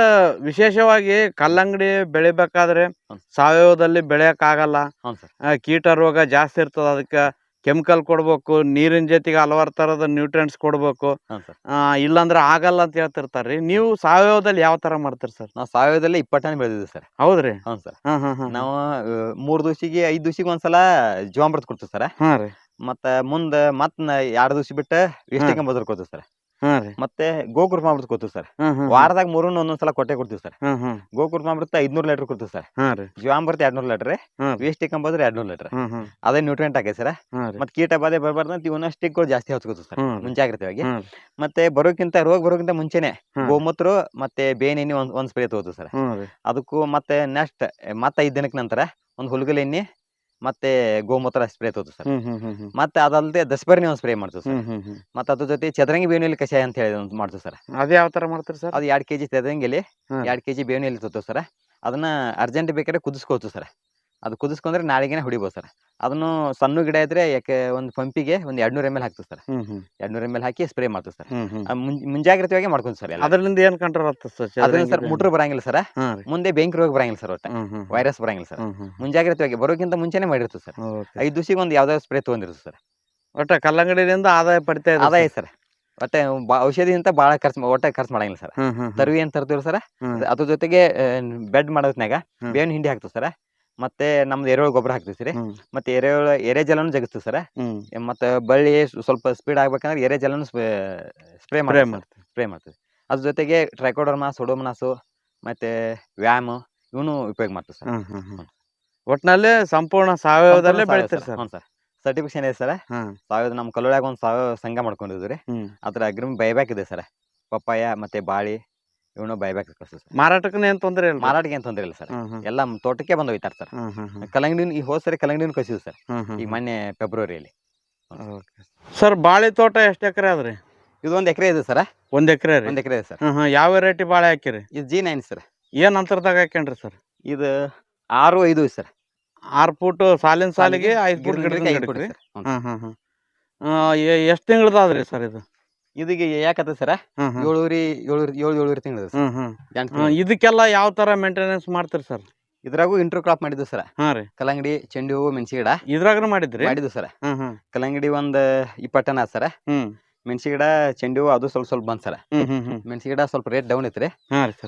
ವಿಶೇಷವಾಗಿ ಕಲ್ಲಂಗಡಿ ಬೆಳಿಬೇಕಾದ್ರೆ. ಸಾವಯವದಲ್ಲಿ ಬೆಳೆಯಕ್ಕಾಗಲ್ಲ. ಕೀಟ ರೋಗ ಜಾಸ್ತಿ ಇರ್ತದ ಅದಕ್ಕೆ ಕೆಮಿಕಲ್ ಕೊಡ್ಬೇಕು ನೀರಿನ ಜೊತೆಗೆ ಹಲವಾರು ತರದ ನ್ಯೂಟ್ರಿಯೆಂಟ್ಸ್ ಕೊಡ್ಬೇಕು. ಇಲ್ಲಾಂದ್ರೆ ಆಗಲ್ಲ ಅಂತ ಹೇಳ್ತಿರ್ತಾರ್ರಿ ನೀವು ಸಾವಯವದಲ್ಲಿ ಯಾವ ತರ ಮಾಡ್ತೀರಿ ಸರ್? ನಾವು ಸಾವಯವದಲ್ಲಿ ಇಪ್ಪತ್ತು ಬೆಳೆದಿದ್ದೀವಿ ಸರ್. ಹೌದ್ರಿ? ಹ್ಞೂ ಸರ್. ನಾವು ಮೂರು ದಿವಸಿಗೆ ಐದು ದಿವಸಿಗೆ ಒಂದ್ಸಲ ಜೀವಾಮೃತ ಕೊಡ್ತೀವಿ ಸರ್. ಹಾ ರೀ. ಮತ್ತೆ ಮುಂದೆ ಮತ್ತೆ ಎರಡು ದಿವಸ ಬಿಟ್ಟು ವೇಸ್ಟಿಗೆ ಬದ್ರ ಕೊಡ್ತೀವಿ ಸರ್. ಹಾ ರೀ. ಮತ್ತೆ ಗೋಕುರ್ಮ ಅಮೃತ ಕೊಡ್ತೀವಿ ಸರ್. ವಾರದಾಗ ಮೂರು ವಾರದಾಗ ಮೂರನ್ನ ಒಂದೊಂದ್ಸಲ ಕೊಟ್ಟೆ ಕೊಡ್ತೀವಿ ಸರ್. ಗೋಕುರ್ಮ ಅಮೃತ ಐದ್ನೂರು ಲೀಟರ್ ಕೊಡ್ತೀವಿ ಸರ್. ಜೀವಾಮೃತ ಎರಡ್ನೂರು ಲೀಟರ್. ವೇಸ್ಟ್ ಕಂಬೋದ್ರೆ ಎರಡ್ನೂರು ಲೀಟರ್. ಅದೇ ನ್ಯೂಟ್ರಿಯೆಂಟ್ ಹಾಕಿ ಸರ್. ಮತ್ತೆ ಕೀಟ ಬಾಧೆ ಬರಬಾರ್ದು ಅಂತ ಇವನ್ನ ಸ್ಟಿಕ್ಗಳು ಜಾಸ್ತಿ ಹಚ್ಕೋತೀವಿ ಸರ್. ಮುಂಚೆ ಮುಂಜಾಗ್ರತೆಯಾಗಿ. ಮತ್ತೆ ಬರೋಕ್ಕಿಂತ ರೋಗ ಬರೋಕ್ಕಿಂತ ಮುಂಚೆನೆ. ಗೋಮೂತ್ರ ಮತ್ತೆ ಬೇನೆಣ್ಣೆ ಒಂದ್ ಒಂದ್ ಸ್ಪ್ರೇ ತಗೋತೀವಿ ಸರ್. ಅದಕ್ಕೂ ಮತ್ತೆ ನೆಕ್ಸ್ಟ್ ಮತ್ತೆ ಐದ್ ದಿನಕ್ಕೆ ನಂತರ ಒಂದ್ ಹುಲ್ಗಲ್ ಎಣ್ಣೆ ಮತ್ತೆ ಗೋಮೂತ್ರ ಸ್ಪ್ರೇ ತೋತು ಸರ್. ಮತ್ತೆ ಅದಲ್ಲದೆ ದಸಬರ್ನಿ ಒಂದು ಸ್ಪ್ರೇ ಮಾಡ್ತೀವಿ ಸರ್. ಮತ್ತೆ ಅದ್ರ ಜೊತೆ ಚದರಂಗಿ ಬೇವಿನಲ್ಲಿ ಕಷಾಯ ಅಂತ ಹೇಳಿ ಒಂದು ಮಾಡ್ತೀವಿ ಸರ್. ಅದ್ ಯಾವ ತರ ಮಾಡ್ತೀರಿ ಸರ್? ಅದು ಎರಡು ಕೆಜಿ ಚದರಂಗಿಲಿ. ಎರಡು ಕೆಜಿ ಬೇವಿನ ಇಲ್ಲಿ ತೋತು ಸರ್. ಅದನ್ನ ಅರ್ಜೆಂಟ್ ಬೇಕಾದ್ರೆ ಕುದಿಸ್ಕೋತು ಸರ್. ಅದು ಕುದಿಸ್ಕೊಂಡ್ರೆ ನಾಳೆಗೇನೆ ಹೊಡಿಬೋದು ಸರ್. ಅದನ್ನು ಸಣ್ಣ ಗಿಡ ಇದ್ರೆ ಯಾಕೆ ಒಂದು ಪಂಪಿಗೆ ಒಂದು ಎರಡ್ನೂರ ಎಂ ಎಲ್ ಹಾಕ್ತೀವಿ ಸರ್. ಎರಡ್ನೂರ ಎಂ ಎಲ್ ಹಾಕಿ ಸ್ಪ್ರೇ ಮಾಡ್ತೀವಿ ಸರ್. ಮುಂಜಾಗ್ರತೆಯಾಗಿ ಮಾಡ್ಕೊಂತೀವಿ ಸರ್ ಅದರಿಂದ ಏನ್ ಕಂಟ್ರೋಲ್ ಆಗ್ತದೆ ಸರ್? ಸರ್ ಮುಟ್ರು ಬರಂಗಿಲ್ಲ ಸರ್. ಮುಂದೆ ಬೆಂಕಿ ರೋಗ ಬರಂಗಿಲ್ಲ ಸರ್ ಒಟ್ಟ. ವೈರಸ್ ಬರಂಗಿಲ್ಲ ಸರ್. ಮುಂಜಾಗ್ರತೆಯಾಗಿ ಬರೋಕ್ಕಿಂತ ಮುಂಚೆನೆ ಮಾಡಿರ್ತೀವಿ ಸರ್. ಐದು ದಿವಸಿಗೆ ಒಂದು ಯಾವ್ದಾದ್ರು ಸ್ಪ್ರೇ ತಗೊಂಡಿರ್ತದೆ ಸರ್. ಒಟ್ಟ ಕಲ್ಲಂಗಡಿಯಿಂದ ಆದಾಯ ಪಡಿತಾ ಆದಾಯ ಸರ್. ಒಟ್ಟೆ ಬಾ- ಬಹಳ ಖರ್ಚು ಒಟ್ಟೆ ಖರ್ಚು ಮಾಡಂಗಿಲ್ಲ ಸರ್. ತರುವಿ ಏನ್ ತರ್ತೀವಿ ಸರ್? ಅದ್ರ ಜೊತೆಗೆ ಬೆಡ್ ಮಾಡೋದ್ನಾಗ. ಬೇವಿನ ಹಿಂಡಿ ಹಾಕ್ತೀವಿ ಸರ್. ಮತ್ತೆ ನಮ್ದು ಎರೆಹುಳ ಗೊಬ್ಬರ ಹಾಕ್ತೀವಿ ಸರ್? ಹ್ಮ್. ಮತ್ತೆ ಎರೆಹುಳ ಎರೆ ಜಲನು ಜಗಿಸ್ತೀವಿ ಸರ್? ಹ್ಮ್. ಮತ್ತೆ ಬಳ್ಳಿ ಸ್ವ- ಸ್ವಲ್ಪ ಸ್ಪೀಡ್ ಆಗ್ಬೇಕಂದ್ರೆ ಎರೆ ಜಲನು ಸ್ಪ್ರೇ ಮಾಡಿ ಮಾಡ್ತೀವಿ ಸ್ಪ್ರೇ ಮಾಡ್ತೀವಿ. ಅದ್ರ ಜೊತೆಗೆ ಟ್ರೈಕೋಡರ್ಮಾ ಸೊಡೋಮನಾಸು ಮತ್ತೆ ವ್ಯಾಮ್ ಇವನು ಉಪಯೋಗ ಮಾಡ್ತೀವಿ ಸರ್. ಹ್ಮ್ ಹ್ಮ್ ಹ್ಮ್. ಒಟ್ನಲ್ಲಿ ಸಂಪೂರ್ಣ ಸಾವಯವದಲ್ಲೇ ಬೆಳಿತೀರಿ ಸರ್. ಹ್ಞೂ ಸರ್. ಸರ್ಟಿಫಿಕೇಶನ್ ಇದೆ ಸರ್? ಹ್ಮ್ ಸಾವಯವ ನಮ್ಮ ಕಲ್ಲೊಳಗ ಒಂದು ಸಾವಯವ ಸಂಘ ಮಾಡ್ಕೊಂಡಿದ್ವಿ ರೀ ಹ್ಮ್. ಅದ್ರ ಅಗ್ರಿಮ್ ಬೈಬ್ಯಾಕ್ ಇದೆ ಸರ್. ಪಪ್ಪಾಯ ಮತ್ತೆ ಬಾಳಿ. ಇವನು ಬೈಬ್ಯಾಕ್ ಕಳಿಸ್ತೀವಿ ಸರ್. ಮಾರಾಟಕ್ಕೂ ಏನ್ ತೊಂದ್ರೆ ಇಲ್ಲ ಮಾರಾಟಕ್ಕೆ ಏನು ತೊಂದರೆ ಇಲ್ಲ ಸರ್. ಎಲ್ಲ ತೋಟಕ್ಕೆ ಬಂದು ಹೋಯ್ತಾರೆ ಸರ್. ಹ್ಮ್ ಈ ಹೋದ ಸರಿ ಕಲ್ಲಂಗಡಿನ ಕಳಿಸಿದ್ವಿ ಸರ್. ಈಗ ಮೊನ್ನೆ ಫೆಬ್ರವರಿಯಲ್ಲಿ ಸರ್ ಬಾಳೆ ತೋಟ ಎಷ್ಟು ಎಕರೆ ಅದ್ರಿ? ಇದು ಒಂದು ಎಕರೆ ಇದೆ ಸರ್. ಒಂದ್ ಎಕರೆ ಒಂದು ಎಕರೆ ಇದೆ ಸರ್. ಯಾವ ವೆರೈಟಿ ಬಾಳೆ ಹಾಕಿರಿ? ಇದು ಜಿ ನೈನ್ ಸರ್. ಏನ್ ಅಂತರದಾಗ ಹಾಕ್ಯಂಡ್ರಿ ಸರ್? ಇದು ಆರು ಐದು ಸರ್. ಆರು ಫೂಟ್ ಸಾಲಿನ ಸಾಲಿಗೆ ಐದ್ ಫೂಟ್ ಎಷ್ಟು ತಿಂಗಳದಾದ್ರಿ ಸರ್ ಇದು? ಇದೀಗ ಯಾಕತ್ತ ಸರ್? ಏಳೂರಿ ಏಳು ಏಳು ಏಳುವರೆ ತಿಂಗಳು ಇದಕ್ಕೆಲ್ಲ ಯಾವ ತರ ಮೇಂಟೆನೆನ್ಸ್ ಮಾಡ್ತಾರೆ ಸರ್? ಇದ್ರಾಗೂ ಇಂಟರ್ ಕ್ರಾಪ್ ಮಾಡಿದ್ವಿ ಸರ್. ಕಲ್ಲಂಗಡಿ ಚೆಂಡು ಹೂವು ಮೆಣಸಿ ಗಿಡ. ಇದ್ರಾಗ ಮಾಡಿದ್ರಿ? ಮಾಡಿದ್ವಿ ಸರ್. ಕಲ್ಲಂಗಡಿ ಒಂದ್ ಇಪ್ಪತ್ತನ ಸರ್. ಮೆಣಸಿ ಗಿಡ ಚೆಂಡು ಹೂವು ಅದು ಸ್ವಲ್ಪ ಸ್ವಲ್ಪ ಬಂದ್ ಸರ್. ಮೆಣಸಿ ಗಿಡ ಸ್ವಲ್ಪ ರೇಟ್ ಡೌನ್ ಐತ್ರಿ.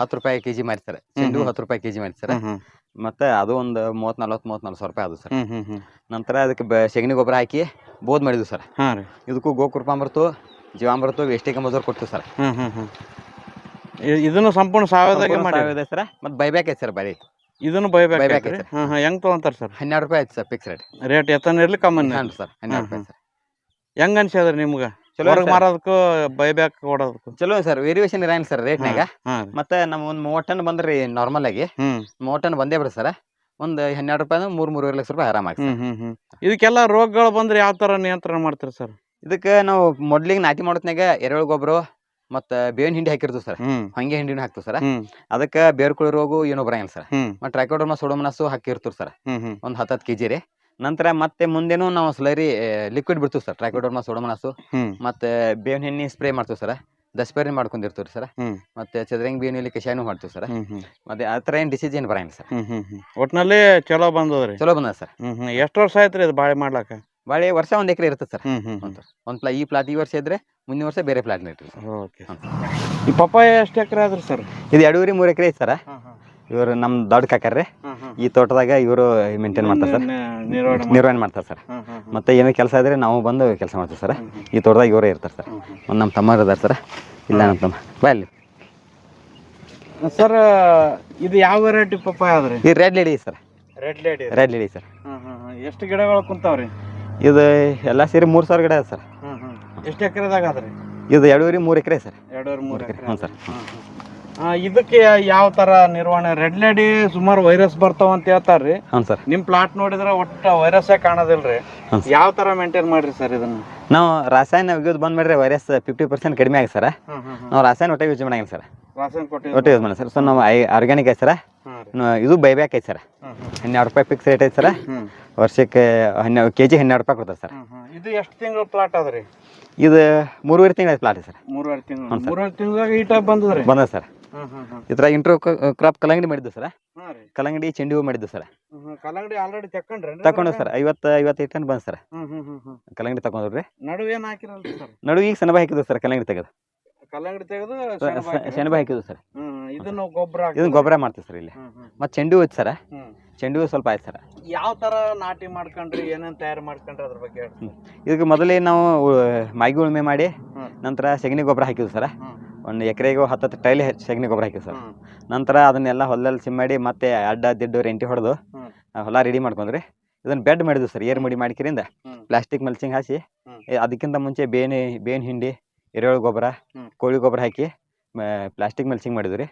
ಹತ್ತು ರೂಪಾಯಿ ಕೆಜಿ ಮಾರಿ ಸರ್. ಚೆಂಡು. ಹತ್ತು ರೂಪಾಯಿ ಕೆಜಿ ಮಾರಿ ಸರ್. ಮತ್ತೆ ಅದು ಒಂದು ಮೂವತ್ ನಲ್ವತ್ತು ಮೂವತ್ತು ನಲ್ವತ್ತು ಸಾವಿರ ರೂಪಾಯಿ ಅದು ಸರ್. ನಂತರ ಅದಕ್ಕೆ ಸೆಗಣಿ ಗೊಬ್ಬರ ಹಾಕಿ ಬೋದ್ ಮಾಡಿದ್ವಿ ಸರ್. ಇದಕ್ಕೂ ಗೋಕೃಪಾಮೃತು ಜೀವಾಮೃತು ಎಷ್ಟೇ ಮಜೂರ್ ಕೊಡ್ತೀವಿ ಸರ್. ಹ್ಮ್ ಹ್ಮ್ ಹ್ಮ್. ಇ- ಇದನ್ನು ಸಂಪೂರ್ಣ ಸಾವಯವದಾಗೆ ಮಾಡಿ ಸರ್. ಮತ್ತೆ ಬೈಬ್ಯಾಕ್ ಐತೆ ಸರ್ ಬರೀ ಇದನ್ನು ಬೈ Buyback ರೀ ಐತೆ. ಹ್ಮ್ ಹೆಂಗ್ ತಗೊಂತಾರ ಸರ್? ಹನ್ನೆರಡು ರೂಪಾಯಿ ಐತೆ ಸರ್ ಫಿಕ್ಸ್ ರೇಟ್ ರೇಟ್ ಎತ್ತನ ಇರ್ಲಿ ಕಮ್ಮನ್ ಹಾಂ ಸರ್ ಹನ್ನೆರಡು ರೂಪಾಯಿ ಸರ್. ಹೆಂಗ್ ಅನ್ಸ್ಯದ್ರಿ ನಿಮ್ಗ? ಚಲೋ ಹೊರಗ್ ಬೈ ಮಾರೋದಕ್ಕೂ ಬೈಬ್ಯಾಕ್ ಕೊಡೋದಕ್ಕೂ? ಚಲೋ ಸರ್. ವೇರಿಯೇಷನ್ ಇರಂಗಿಲ್ಲ ಸರ್ ರೇಟ್ನಾಗ ಹಾ ರೀ ಮತ್ತೆ ನಮ್ಮ ಒಂದು ಮೂವತ್ತು ಟನ್ ಬಂದ್ರಿ ನಾರ್ಮಲ್ ಆಗಿ. ಹ್ಮ್. ಮೂವತ್ತು ಟನ್ ಬಂದೇ ಬಿಡ್ರಿ ಸರ್. ಒಂದು ಹನ್ನೆರಡು ರೂಪಾಯಿ ಮೂರು ಮೂರುವರೆ ಲಕ್ಷ ರೂಪಾಯಿ ಆರಾಮಾಗಿ ಹ್ಮ್ ಹ್ಮ್ ಹ್ಮ್. ಇದಕ್ಕೆಲ್ಲ ರೋಗಗಳು ಬಂದ್ರೆ ಯಾವ ತರ ನಿಯಂತ್ರಣ ಮಾಡ್ತೀರಿ ಸರ್? ಇದಕ್ಕೆ ನಾವು ಮೊದ್ಲಿಗೆ ನಾಟಿ ಮಾಡೋತ್ನಾಗ ಎರೆಹುಳು ಗೊಬ್ಬರ ಮತ್ತ ಬೇವಿನ ಹಿಂಡಿ ಹಾಕಿರ್ತೀವಿ ಸರ್. ಹಂಗೆ ಹಿಂಡಿನ ಹಾಕ್ತೀವಿ ಸರ್. ಅದಕ್ಕೆ ಬೇರ್ಕುಳಿ ರೋಗು ಏನೂ ಬರಂಗಿಲ್ಲ ಸರ್. ಮತ್ತೆ ಟ್ರೈಕೋಡರ್ಮ ಸೋಡೋಮನಸ್ಸು ಹಾಕಿರ್ತೀವಿ ಸರ್. ಒಂದ್ ಹ್ಮ್. ಒಂದು ಹತ್ತು ಹತ್ತು ಕೆ ಜಿ ರೀ. ನಂತರ ಮತ್ತೆ ಮುಂದೇನು ನಾವು ಸ್ಲರಿ ಲಿಕ್ವಿಡ್ ಬಿಡ್ತೀವಿ ಸರ್ ಟ್ರೈಕೋಡರ್ಮ ಸೋಡೋಮನಸ್ಸು ಮತ್ತೆ ಬೇವಿನ ಹಿಂಡಿ ಸ್ಪ್ರೇ ಮಾಡ್ತೀವಿ ಸರ್. ದಸ್ಪೇರಿ ಮಾಡ್ಕೊಂಡಿರ್ತೀವಿ ಸರ್. ಮತ್ತೆ ಚದ್ರಂಗ್ ಚದರಂಗಿ ಬೇವಿನಲ್ಲಿ ಕಷಾಯನು ಮಾಡ್ತೀವಿ ಸರ್. ಮತ್ತೆ ಆ ಥರ ಏನು ಡಿಸೀಸ್ ಏನು ಬರಂಗಿಲ್ಲ ಸರ್. ಒಟ್ನಲ್ಲಿ ಚಲೋ ಬಂದದ್ರಿ. ಚಲೋ ಬಂದ ಸರ್. ಎಷ್ಟು ವರ್ಷ ಆಯ್ತ್ರಿ ಇದು ಬಾಳೆ ಮಾಡ್ಲಾಕ? ಬಾಳೆ ವರ್ಷ ಒಂದು ಎಕರೆ ಇರುತ್ತೆ ಸರ್. ಒಂದ್ ಪ್ಲಾ ಈ ಪ್ಲಾಟ್ ಈ ವರ್ಷ ಇದ್ರೆ ಮುಂದಿನ ವರ್ಷ ಬೇರೆ ಪ್ಲಾಟ್ ಇರ್ತೀವಿ ಸರ್. ಓಕೆ ಈ ಪಪ್ಪಾಯ ಎಷ್ಟು ಎಕರೆ ಆದ್ರಿ ಸರ್? ಇದು ಎರಡೂವರೆ ಮೂರು ಎಕರೆ ಐತೆ ಸರ್. ಇವರು ನಮ್ಮ ದೊಡ್ಡ ಕಾಕರ್ರಿ. ಈ ತೋಟದಾಗ ಇವರು ಮೇಂಟೈನ್ ಮಾಡ್ತಾರೆ ಸರ್. ನಿರ್ವಹಣೆ ಮಾಡ್ತಾರೆ. ಸರ್. ಮತ್ತೆ ಏನೋ ಕೆಲಸ ಇದ್ರೆ ನಾವು ಬಂದು ಕೆಲಸ ಮಾಡ್ತೀವಿ ಸರ್. ಈ ತೋಟದಾಗ ಇವರೇ ಇರ್ತಾರೆ ಸರ್. ಒಂದು ನಮ್ಮ ತಮ್ಮ ಇದಾರೆ ಸರ್. ಇಲ್ಲ ನಮ್ಮ ತಮ್ಮ. ಬಾ ಇಲ್ಲಿ. ಸರ್ ಇದು ಯಾವ ವೆರೈಟಿ ಪಪ್ಪಾಯ ಆದ್ರಿ? ಈ red lady sir. Red lady. Red lady sir. ಎಷ್ಟು ಗಿಡಗಳು ಕುಂತಾವ್ರಿ? ಇದು ಎಲ್ಲ ಸೇರಿ ಮೂರು ಸಾವಿರ ಗಿಡ ಇದೆ ಸರ್. ಎಷ್ಟು ಎಕರೆದಾಗ ಇದು ಎರಡೂವರೆ ಮೂರು ಎಕರೆ ಸರ್. ಎರಡೂವರೆ ಮೂರು ಎಕರೆ. ಹಾಂ ಸರ್. ಇದಕ್ಕೆ ಯಾವ ತರ ನಿರ್ವಹಣೆ? ರೆಡ್ ಲೇಡಿ ಸುಮಾರು ವೈರಸ್ ಬರ್ತಾವ ಅಂತ ಹೇಳ್ತಾರ್ರಿ. ಹಾಂ ಸರ್. ನಿಮ್ ಪ್ಲಾಟ್ ನೋಡಿದ್ರೆ ಒಟ್ಟ ವೈರಸ್ಸೇ ಕಾಣೋದಿಲ್ರಿ. ರೀ ಯಾವ ತರ ಮೇಂಟೈನ್ ಮಾಡ್ರಿ ಸರ್ ಇದನ್ನ? ನಾವು ರಾಸಾಯನ ಯೂಸ್ ಬಂದ್ ಮಾಡ್ರೆ ವೈರಸ್ ಫಿಫ್ಟಿ ಪರ್ಸೆಂಟ್ ಕಡಿಮೆ ಆಗಿ ಸರ್. ನಾವು ರಾಸಾಯನ ಒಟ್ಟೆ ಯೂಸ್ ಮಾಡಂಗಿಲ್ಲ ಸರ್. ಒಟ್ಟೆ ಯೂಸ್ ಮಾಡಿ ಸರ್. ಸೊ ನಾವು ಐ ಆರ್ಗ್ಯಾನಿಕ್ ಐತೆ ಸರ್. ಇದು ಬೈಬ್ಯಾಕ್ ಐತೆ ಸರ್. ಹನ್ನೆರಡು ರೂಪಾಯಿ ಫಿಕ್ಸ್ ರೇಟ್ ಐತೆ ಸರ್. ವರ್ಷಕ್ಕೆ ಹನ್ನೆರಡು ಕೆ ಜಿ ಹನ್ನೆರಡು ರೂಪಾಯಿ ಕೊಡ್ತಾರೆ ಸರ್. ಇದು ಎಷ್ಟು ತಿಂಗಳು ಪ್ಲಾಟ್ ಅದ್ರಿ ಇದು ಮೂರುವರೆ ತಿಂಗಳ ಪ್ಲಾಟ್ ಸರ್. ಮೂರುವರೆ ತಿಂಗಳು. ಮೂರುವರೆ ತಿಂಗಳಾಗ ಈ ಟೈಪ್ ಬಂದದ್ರಿ ಬಂದ ಸರ್. ಇದ್ರ ಇಂಟ್ರೋ ಕ್ರಾಪ್ ಕಲ್ಲಂಗಡಿ ಮಾಡಿದ್ದು ಸರ್? ಹಾ ಕಲ್ಲಂಗಡಿ ಚೆಂಡಿ ಹೂವು ಮಾಡಿದ್ದು ಸರ್? ಕಲಂಗಡಿ ಕಲ್ಲಂಗಡಿ ಆಲ್ರೆಡಿ ತಕೊಂಡ್ರಿ ತಗೊಂಡು ಸರ್. ಐವತ್ತು ಐವತ್ತೈದು ಟನ್ ಬಂದ್ ಸರ್. ಕಲ್ಲಂಗಡಿ ತಗೊಂಡ್ರಿ ನಡುವೆ ಏನ್ ಹಾಕಿರಲ್ರಿ ಸರ್? ನಡು ಈಗ ಸೆಣಬ ಹಾಕಿದ್ರು ಸರ್ ಕಲ್ಲಂಗಡಿ ತೆಗೆದು. ಕಲ್ಲಂಗಡಿ ತೆಗೆದು ಸೆಣಬ ಹಾಕಿದ್ರು? ಸರ್. ಇದನ್ನು ಗೊಬ್ಬರ ಇದನ್ನ ಗೊಬ್ಬರ ಮಾಡ್ತೀವಿ ಸರ್ ಇಲ್ಲಿ. ಮತ್ತೆ ಚೆಂಡು ಹೂ ಐತೆ ಸರ್. ಚೆಂಡು ಹೂ ಸ್ವಲ್ಪ ಆಯ್ತು ಸರ್. ಯಾವ ತರ ನಾಟಿ ಮಾಡ್ಕೊಂಡ್ರಿ ಏನೇನು ತಯಾರು ಮಾಡ್ಕೊಂಡ್ರಿ ಅದ್ರ ಬಗ್ಗೆ ಇದಕ್ಕೆ ಮೊದಲೇ ನಾವು ಮೈಗಿ ಉಳುಮೆ ಮಾಡಿ. ನಂತರ ಸೆಗಣಿ ಗೊಬ್ಬರ ಹಾಕಿದ್ವಿ ಸರ್. ಒಂದು ಎಕರೆಗೂ ಹತ್ತತ್ತು ಟೈಲ್ ಸೆಗಣಿ ಗೊಬ್ಬರ ಹಾಕಿ ಸರ್. ನಂತರ ಅದನ್ನೆಲ್ಲ ಹೊಲದಲ್ಲಿ ಸಿಮ್ ಮಾಡಿ ಮತ್ತೆ ಅಡ್ಡ ದಿಡ್ಡು ರೆಂಟಿ ಹೊಡೆದು. ಹೊಲ ರೆಡಿ ಮಾಡ್ಕೊಂಡ್ರಿ ಇದನ್ನ ಬೆಡ್ ಮಾಡಿದ್ವಿ ಸರ್ ಏರ್ ಮುಡಿ ಮಾಡಿಕಿರಿಂದ. ಪ್ಲಾಸ್ಟಿಕ್ ಮಲ್ಚಿಂಗ್ ಹಾಸಿ. ಅದಕ್ಕಿಂತ ಮುಂಚೆ ಬೇನೆ ಬೇನ್ ಹಿಂಡಿ ಎರೆಹುಳು ಗೊಬ್ಬರ ಕೋಳಿ ಗೊಬ್ಬರ ಹಾಕಿ ಪ್ಲಾಸ್ಟಿಕ್ ಮಲ್ಚಿಂಗ್ ಮಾಡಿದ್ವಿ ರೀ.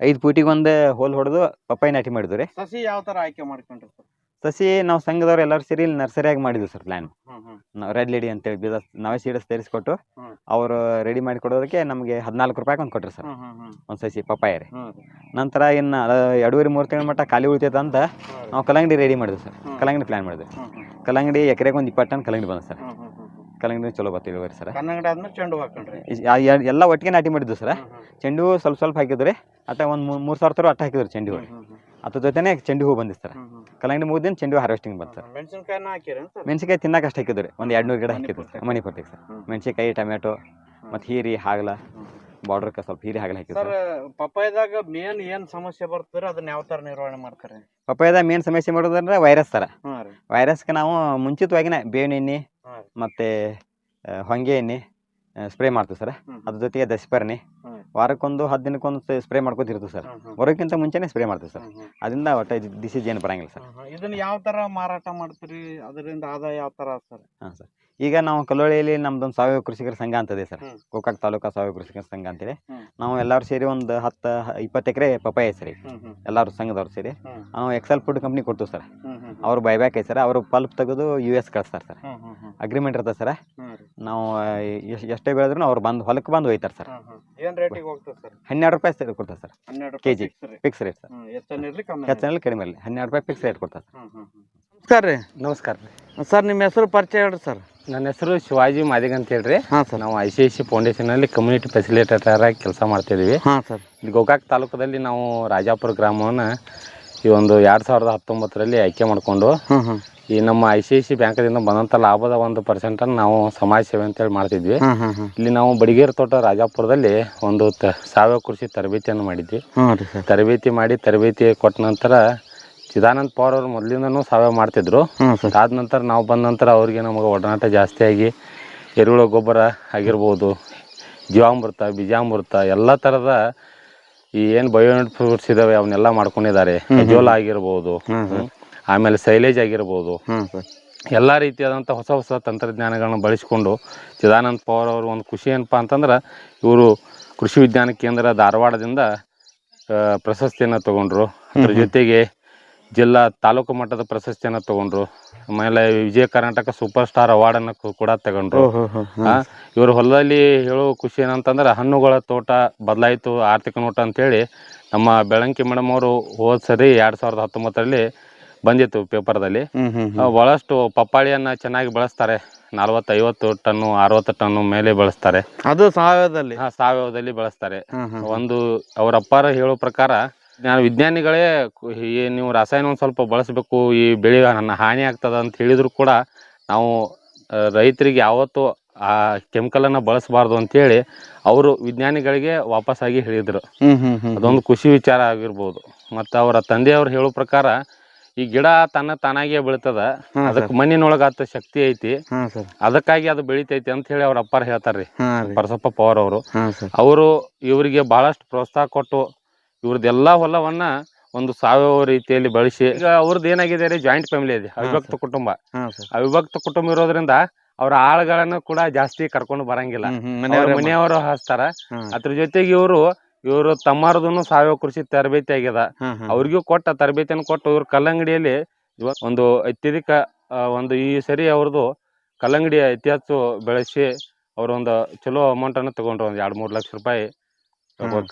ಐದು ಪೂಟಿಗೆ ಒಂದು ಹೋಲ್ ಹೊಡೆದು ಪಪ್ಪಾಯಿ ನಾಟಿ ಮಾಡಿದ್ವಿ ರೀ. ಸಸಿ ಯಾವ ತರ ಆಯ್ಕೆ ಮಾಡ್ಕೊಂಡ್ರಿ ಸರ್ ಸಸಿ ನಾವು ಸಂಘದವ್ರು ಎಲ್ಲರೂ ಸೇರಿ ಇಲ್ಲಿ ನರ್ಸರಿಯಾಗಿ ಮಾಡಿದ್ವಿ ಸರ್ ಪ್ಲಾನ್ ರೆಡ್ ಲೇಡಿ ಅಂತೇಳಿ ಬೀದ ನಾವೇ ಸೀಡಸ್ ತರಿಸ್ಕೊಟ್ಟು. ಅವರು ರೆಡಿ ಮಾಡಿ ಕೊಡೋದಕ್ಕೆ ನಮಗೆ ಹದಿನಾಲ್ಕು ರೂಪಾಯಿ ಒಂದು ಕೊಟ್ರಿ ಸರ್ ಒಂದು ಸಸಿ ಪಪ್ಪಾಯ ರೀ ನಂತರ ಇನ್ನು ಎರಡೂವರೆ ಮೂರು ತಿಂಗಳ ಮಟ್ಟ ಖಾಲಿ ಉಳಿತೈತೆ ಅಂತ ನಾವು ಕಲ್ಲಂಗಡಿ ರೆಡಿ ಮಾಡಿದ್ವಿ ಸರ್. ಕಲ್ಲಂಗಡಿ ಪ್ಲಾನ್ ಮಾಡಿದ್ವಿ. ಕಲ್ಲಂಗಡಿ ಎಕರೆಗೆ ಒಂದು ಇಪ್ಪತ್ತು ಟನ್ ಕಲ್ಲಂಗಡಿ ಬಂದ ಸರ್. ಕಲ್ಲಂಗಡಿ ಚಲೋ ಬರ್ತೀವಿ ಇಳುವರಿ ಸರ್ ಚೆಂಡು ಎಲ್ಲ ಒಟ್ಟಿಗೆ ನಾಟಿ ಮಾಡಿದ್ವಿ ಸರ್. ಚೆಂಡು ಸ್ವಲ್ಪ ಸ್ವಲ್ಪ ಹಾಕಿದ್ರಿ. ಅಟ್ಟ ಒಂದು ಮೂರು ಸಾವಿರ ತರ ಅಟ್ಟ ಹಾಕಿದ್ರಿ ಚೆಂಡು. ಅದ್ರ ಜೊತೆನೆ ಚೆಂಡು ಹೂ ಬಂದಿತ್ತು ಸರ್. ದಿನ ಕಲ್ಲಂಗಡಿ ಮುಗಿದಿನ ಚೆಂಡು ಹಾರ್ವೆಸ್ಟಿಂಗ್ ಬಂತು ಸರ್. ಮೆಣಸಿನ್ಕಾಯಿನ ಹಾಕಿರಿ ಅಂತ ಮೆಣಸಿನ್ಕಾಯಿ ತಿನ್ನಕ್ಕೆ ಅಷ್ಟು ಹಾಕಿದ್ರಿ ಒಂದು ಎರಡು ನೂರು ಗಿಡ ಹಾಕಿದ್ವಿ ಪೂರ್ತಿ. ಮನಿ ಸರ್. ಮೆಣಸಿನಕಾಯಿ ಟೊಮೆಟೊ ಮತ್ತು ಹೀರಿ ಹಾಗಲ ಬಾರ್ಡರ್ಗೆ ಸ್ವಲ್ಪ ಹೀರಿ ಹಾಗಲ ಹಾಕಿದ್ವಿ ಸರ್ ಸರ್. ಪಪ್ಪಾಯದಾಗ ಮೇನ್ ಏನು ಸಮಸ್ಯೆ ಬರ್ತಾರೆ ಅದನ್ನ ಯಾವ ತರ ನಿರ್ವಹಣೆ ಮಾಡ್ತಾರೆ? ಪಪ್ಪಾಯದ ಮೇನ್ ಸಮಸ್ಯೆ ಮಾಡೋದಂದ್ರೆ ವೈರಸ್ ಸರ್. ವೈರಸ್ಗೆ ನಾವು ಮುಂಚಿತವಾಗಿನೇ ಬೇವಿನ ಎಣ್ಣೆ ಹಾ ಮತ್ತು ಹೊಂಗೆ ಎಣ್ಣೆ ಸ್ಪ್ರೇ ಮಾಡ್ತೀವಿ ಸರ್. ಅದ್ರ ಜೊತೆಗೆ ದಸಪರ್ಣಿ. ವಾರಕ್ಕೊಂದು ಹತ್ತು ದಿನಕ್ಕೊಂದು ಸ್ಪ್ರೇ ಮಾಡ್ಕೊತಿರ್ತೀವಿ ಸರ್. ಬರೋಕ್ಕಿಂತ ಮುಂಚೆನೇ ಸ್ಪ್ರೇ ಮಾಡ್ತೀವಿ ಸರ್. ಅದರಿಂದ ಒಟ್ಟು ಡಿಸೀಸ್ ಏನು ಬರಂಗಿಲ್ಲ ಸರ್. ಇದನ್ನ ಯಾವ ಥರ ಮಾರಾಟ ಮಾಡ್ತೀರಿ? ಅದರಿಂದ ಆದಾಯ ಯಾವ ಥರ ಸರ್? ಹಾಂ ಸರ್. ಈಗ ನಾವು ಕಲ್ಲೋಳಿಯಲ್ಲಿ ನಮ್ದೊಂದು ಸಾವಯವ ಕೃಷಿಕರ ಸಂಘ ಅಂತದೆ ಸರ್. ಗೋಕಾಕ್ ತಾಲೂಕಾ ಸಾವಯವ ಕೃಷಿಕರ ಸಂಘ ಅಂತೇಳಿ. ನಾವು ಎಲ್ಲರೂ ಸೇರಿ ಒಂದು ಹತ್ತು ಇಪ್ಪತ್ತು ಎಕರೆ ಪಪ್ಪಾಯ ಸರಿ ಎಲ್ಲರೂ ಸಂಘದವ್ರು ಸೇರಿ. ನಾವು ಎಕ್ಸೆಲ್ ಫುಡ್ ಕಂಪ್ನಿ ಕೊಡ್ತೀವಿ ಸರ್. ಅವರು ಬೈ ಬ್ಯಾಕ್ ಬೈಬ್ಯಾಕ್ ಐತೆ ಸರ್. ಅವರು ಪಲ್ಪ್ ತೆಗೆದು ಯು ಎಸ್ ಕಳಿಸ್ತಾರೆ ಸರ್. ಅಗ್ರಿಮೆಂಟ್ ಇರ್ತದೆ ಸರ್. ನಾವು ಎಷ್ಟ್- ಎಷ್ಟೇ ಬೆಳೆದ್ರು ಅವ್ರು ಬಂದು ಹೊಲಕ್ಕೆ ಬಂದು ಒಯ್ತಾರೆ ಸರ್. ಹೋಗ್ತದೆ ಸರ್. ಹನ್ನೆರಡು ರೂಪಾಯಿ ಸರ್ ಕೊಡ್ತಾರೆ ಸರ್. ಹನ್ನೆರಡು fix ರೀ. Fix rate sir. ಕಮ್ಮಿ ಹೆಚ್ಚನಲ್ಲಿ ಕಡಿಮೆ ಇರಲಿ. ಹನ್ನೆರಡು ರೂಪಾಯಿ ಫಿಕ್ಸ್ ರೇಟ್ ಕೊಡ್ತಾರೆ ಹ್ಮ್. ನಮಸ್ಕಾರ ರೀ. ನಮಸ್ಕಾರ ರೀ. ಸರ್ ನಿಮ್ಮ ಹೆಸರು ಪರಿಚಯ ಹೇಳ್ರಿ ಸರ್. ನನ್ನ ಹೆಸರು ಶಿವಾಜಿ ಮಾದಿಗ್ ಅಂತ ಹೇಳ್ರಿ. ಹಾಂ ಸರ್. ನಾವು ಐ ಸಿ ಐ ಸಿ ಫೌಂಡೇಶನಲ್ಲಿ ಕಮ್ಯುನಿಟಿ ಫೆಸಿಲಿಟೇಟರ್ ಆಗಿ ಕೆಲಸ ಮಾಡ್ತಿದ್ದೀವಿ ಹಾಂ ಸರ್. ಇಲ್ಲಿ ಗೋಕಾಕ್ ತಾಲೂಕದಲ್ಲಿ ನಾವು ರಾಜಾಪುರ ಗ್ರಾಮವನ್ನು ಈ ಒಂದು ಎರಡು ಸಾವಿರದ ಹತ್ತೊಂಬತ್ತರಲ್ಲಿ ಆಯ್ಕೆ ಮಾಡಿಕೊಂಡು ಈ ನಮ್ಮ ಐ ಸಿ ಐ ಸಿ ಬ್ಯಾಂಕದಿಂದ ಬಂದಂಥ ಲಾಭದ ಒಂದು ಪರ್ಸೆಂಟನ್ನು ನಾವು ಸಮಾಜ ಸೇವೆ ಅಂತೇಳಿ ಮಾಡ್ತಿದ್ವಿ. ಇಲ್ಲಿ ನಾವು ಬಡಿಗೇರ್ ತೋಟ ರಾಜಾಪುರದಲ್ಲಿ ಒಂದು ತ ಸಾವಯವ ಕೃಷಿ ತರಬೇತಿಯನ್ನು ಮಾಡಿದ್ವಿ. ತರಬೇತಿ ಮಾಡಿ ತರಬೇತಿ ಕೊಟ್ಟ ನಂತರ ಚಿದಾನಂದ ಪವಾರ್ ಅವರು ಮೊದಲಿಂದನೂ ಸಾವಯವ ಮಾಡ್ತಿದ್ರು. ಅದಾದ ನಂತರ ನಾವು ಬಂದ ನಂತರ ಅವರಿಗೆ ನಮಗೆ ಒಡನಾಟ ಜಾಸ್ತಿಯಾಗಿ ಎರೆಹುಳ ಗೊಬ್ಬರ ಆಗಿರ್ಬೋದು ಜೀವಾಮೃತ ಬೀಜಾಮೃತ ಎಲ್ಲ ಥರದ ಈ ಏನು ಬಯೋನೆಟ್ ಫ್ರೂಟ್ಸ್ ಇದಾವೆ ಅವನ್ನೆಲ್ಲ ಮಾಡ್ಕೊಂಡಿದ್ದಾರೆ. ಜೋಲ ಆಗಿರ್ಬೋದು. ಆಮೇಲೆ ಸೈಲೇಜ್ ಆಗಿರ್ಬೋದು. ಸರ್. ಎಲ್ಲ ರೀತಿಯಾದಂಥ ಹೊಸ ಹೊಸ ತಂತ್ರಜ್ಞಾನಗಳನ್ನ ಬಳಸಿಕೊಂಡು ಚಿದಾನಂದ ಪವಾರ್ ಅವರು ಒಂದು ಖುಷಿ ಏನಪ್ಪ ಅಂತಂದ್ರೆ ಇವರು ಕೃಷಿ ವಿಜ್ಞಾನ ಕೇಂದ್ರ ಧಾರವಾಡದಿಂದ ಪ್ರಶಸ್ತಿಯನ್ನು ತಗೊಂಡ್ರು. ಅದ್ರ ಜೊತೆಗೆ ಜಿಲ್ಲಾ ತಾಲೂಕು ಮಟ್ಟದ ಪ್ರಶಸ್ತಿಯನ್ನು ತಗೊಂಡ್ರು. ಆಮೇಲೆ ವಿಜಯ ಕರ್ನಾಟಕ ಸೂಪರ್ ಸ್ಟಾರ್ ಅವಾರ್ಡನ್ನು ಕೂಡ ತಗೊಂಡ್ರು. ಇವರು ಹೊಲದಲ್ಲಿ ಹೇಳೋ ಖುಷಿ ಏನಂತಂದ್ರೆ ಹಣ್ಣುಗಳ ತೋಟ ಬದಲಾಯಿತು ಆರ್ಥಿಕ ನೋಟ ಅಂತೇಳಿ ನಮ್ಮ ಬೆಳಂಕಿ ಮೇಡಮ್ ಅವರು ಹೋದ ಸರಿ ಎರಡು ಸಾವಿರದ ಹತ್ತೊಂಬತ್ತರಲ್ಲಿ ಬಂದಿತ್ತು ಪೇಪರ್ದಲ್ಲಿ. ಬಹಳಷ್ಟು ಪಪ್ಪಾಳಿಯನ್ನ ಚೆನ್ನಾಗಿ ಬಳಸ್ತಾರೆ. ನಲ್ವತ್ತು ಐವತ್ತು ಟನ್ನು ಅರವತ್ತು ಟನ್ನು ಮೇಲೆ ಬಳಸ್ತಾರೆ. ಅದು ಸಾವಯವದಲ್ಲಿ? ಹಾ ಸಾವಯವದಲ್ಲಿ ಬೆಳೆಸ್ತಾರೆ. ಒಂದು ಅವ್ರ ಅಪ್ಪಾರ ಹೇಳೋ ಪ್ರಕಾರ ನಾನು ವಿಜ್ಞಾನಿಗಳೇ ನೀವು ರಾಸಾಯನ ಒಂದು ಸ್ವಲ್ಪ ಬಳಸಬೇಕು ಈ ಬೆಳೆ ನನ್ನ ಹಾನಿ ಆಗ್ತದ ಅಂತ ಹೇಳಿದ್ರು ಕೂಡ ನಾವು ರೈತರಿಗೆ ಯಾವತ್ತು ಆ ಕೆಮಿಕಲನ್ನು ಬಳಸಬಾರ್ದು ಅಂತೇಳಿ ಅವರು ವಿಜ್ಞಾನಿಗಳಿಗೆ ವಾಪಸ್ಸಾಗಿ ಹೇಳಿದರು. ಹೇಳಿದ್ರು ಅದೊಂದು ಖುಷಿ ವಿಚಾರ ಆಗಿರ್ಬೋದು. ಮತ್ತು ಅವರ ತಂದೆಯವರು ಹೇಳೋ ಪ್ರಕಾರ ಈ ಗಿಡ ತನ್ನ ತಾನಾಗೆ ಬೆಳಿತದ. ಅದಕ್ಕ ಅದಕ್ಕೆ ಮಣ್ಣಿನೊಳಗೆ ಆತ ಶಕ್ತಿ ಐತಿ. ಹಾಂ ಸರ್. ಅದಕ್ಕಾಗಿ ಅದು ಬೆಳಿತೈತಿ ಅಂತ ಹೇಳಿ ಅವ್ರ ಅಪ್ಪಾರ ಹೇಳ್ತಾರ್ರಿ. ಹಾಂ ರೀ. ಪರಸಪ್ಪ ಪವಾರ್ ಅವರು. ಹಾಂ ಸರ್. ಅವರು ಇವರಿಗೆ ಬಹಳಷ್ಟು ಪ್ರೋತ್ಸಾಹ ಕೊಟ್ಟು ಇವ್ರದ್ದೆಲ್ಲ ಹೊಲವನ್ನ ಒಂದು ಸಾವಯವ ರೀತಿಯಲ್ಲಿ ಬಳಸಿ. ಈಗ ಅವ್ರದ್ದು ಏನಾಗಿದೆ ರೀ ಜಾಯಿಂಟ್ ಫ್ಯಾಮಿಲಿ ಇದೆ ಅವಿಭಕ್ತ ಕುಟುಂಬ. ಹಾಂ ಸರ್. ಅವಿಭಕ್ತ ಕುಟುಂಬ ಇರೋದ್ರಿಂದ ಅವ್ರ ಆಳುಗಳನ್ನು ಕೂಡ ಜಾಸ್ತಿ ಕರ್ಕೊಂಡು ಬರಂಗಿಲ್ಲ. ಅವ್ರ ಮನೆಯವರೇ ಮನೆಯವರು ಹಚ್ತಾರ. ಹಾಂ. ಅದ್ರ ಜೊತೆಗೆ ಇವರು ಇವರು ತಮ್ಮಾರದನ್ನು ಸಾವಯವ ಕೃಷಿ ತರಬೇತಿ ಆಗ್ಯದ. ಅವ್ರಿಗೂ ಕೊಟ್ಟ ತರಬೇತಿಯನ್ನು ಕೊಟ್ಟು ಇವ್ರ ಕಲ್ಲಂಗಡಿಯಲ್ಲಿ ಒಂದು ಅತ್ಯಧಿಕ ಒಂದು ಈ ಸರಿ ಅವ್ರದ್ದು ಕಲ್ಲಂಗಡಿ ಅತಿ ಹೆಚ್ಚು ಬೆಳೆಸಿ ಅವರೊಂದು ಒಂದು ಚಲೋ ಅಮೌಂಟ್ ಅನ್ನು ತಗೊಂಡ್ರು. ಒಂದು ಎರಡು ಮೂರು ಲಕ್ಷ ರೂಪಾಯಿ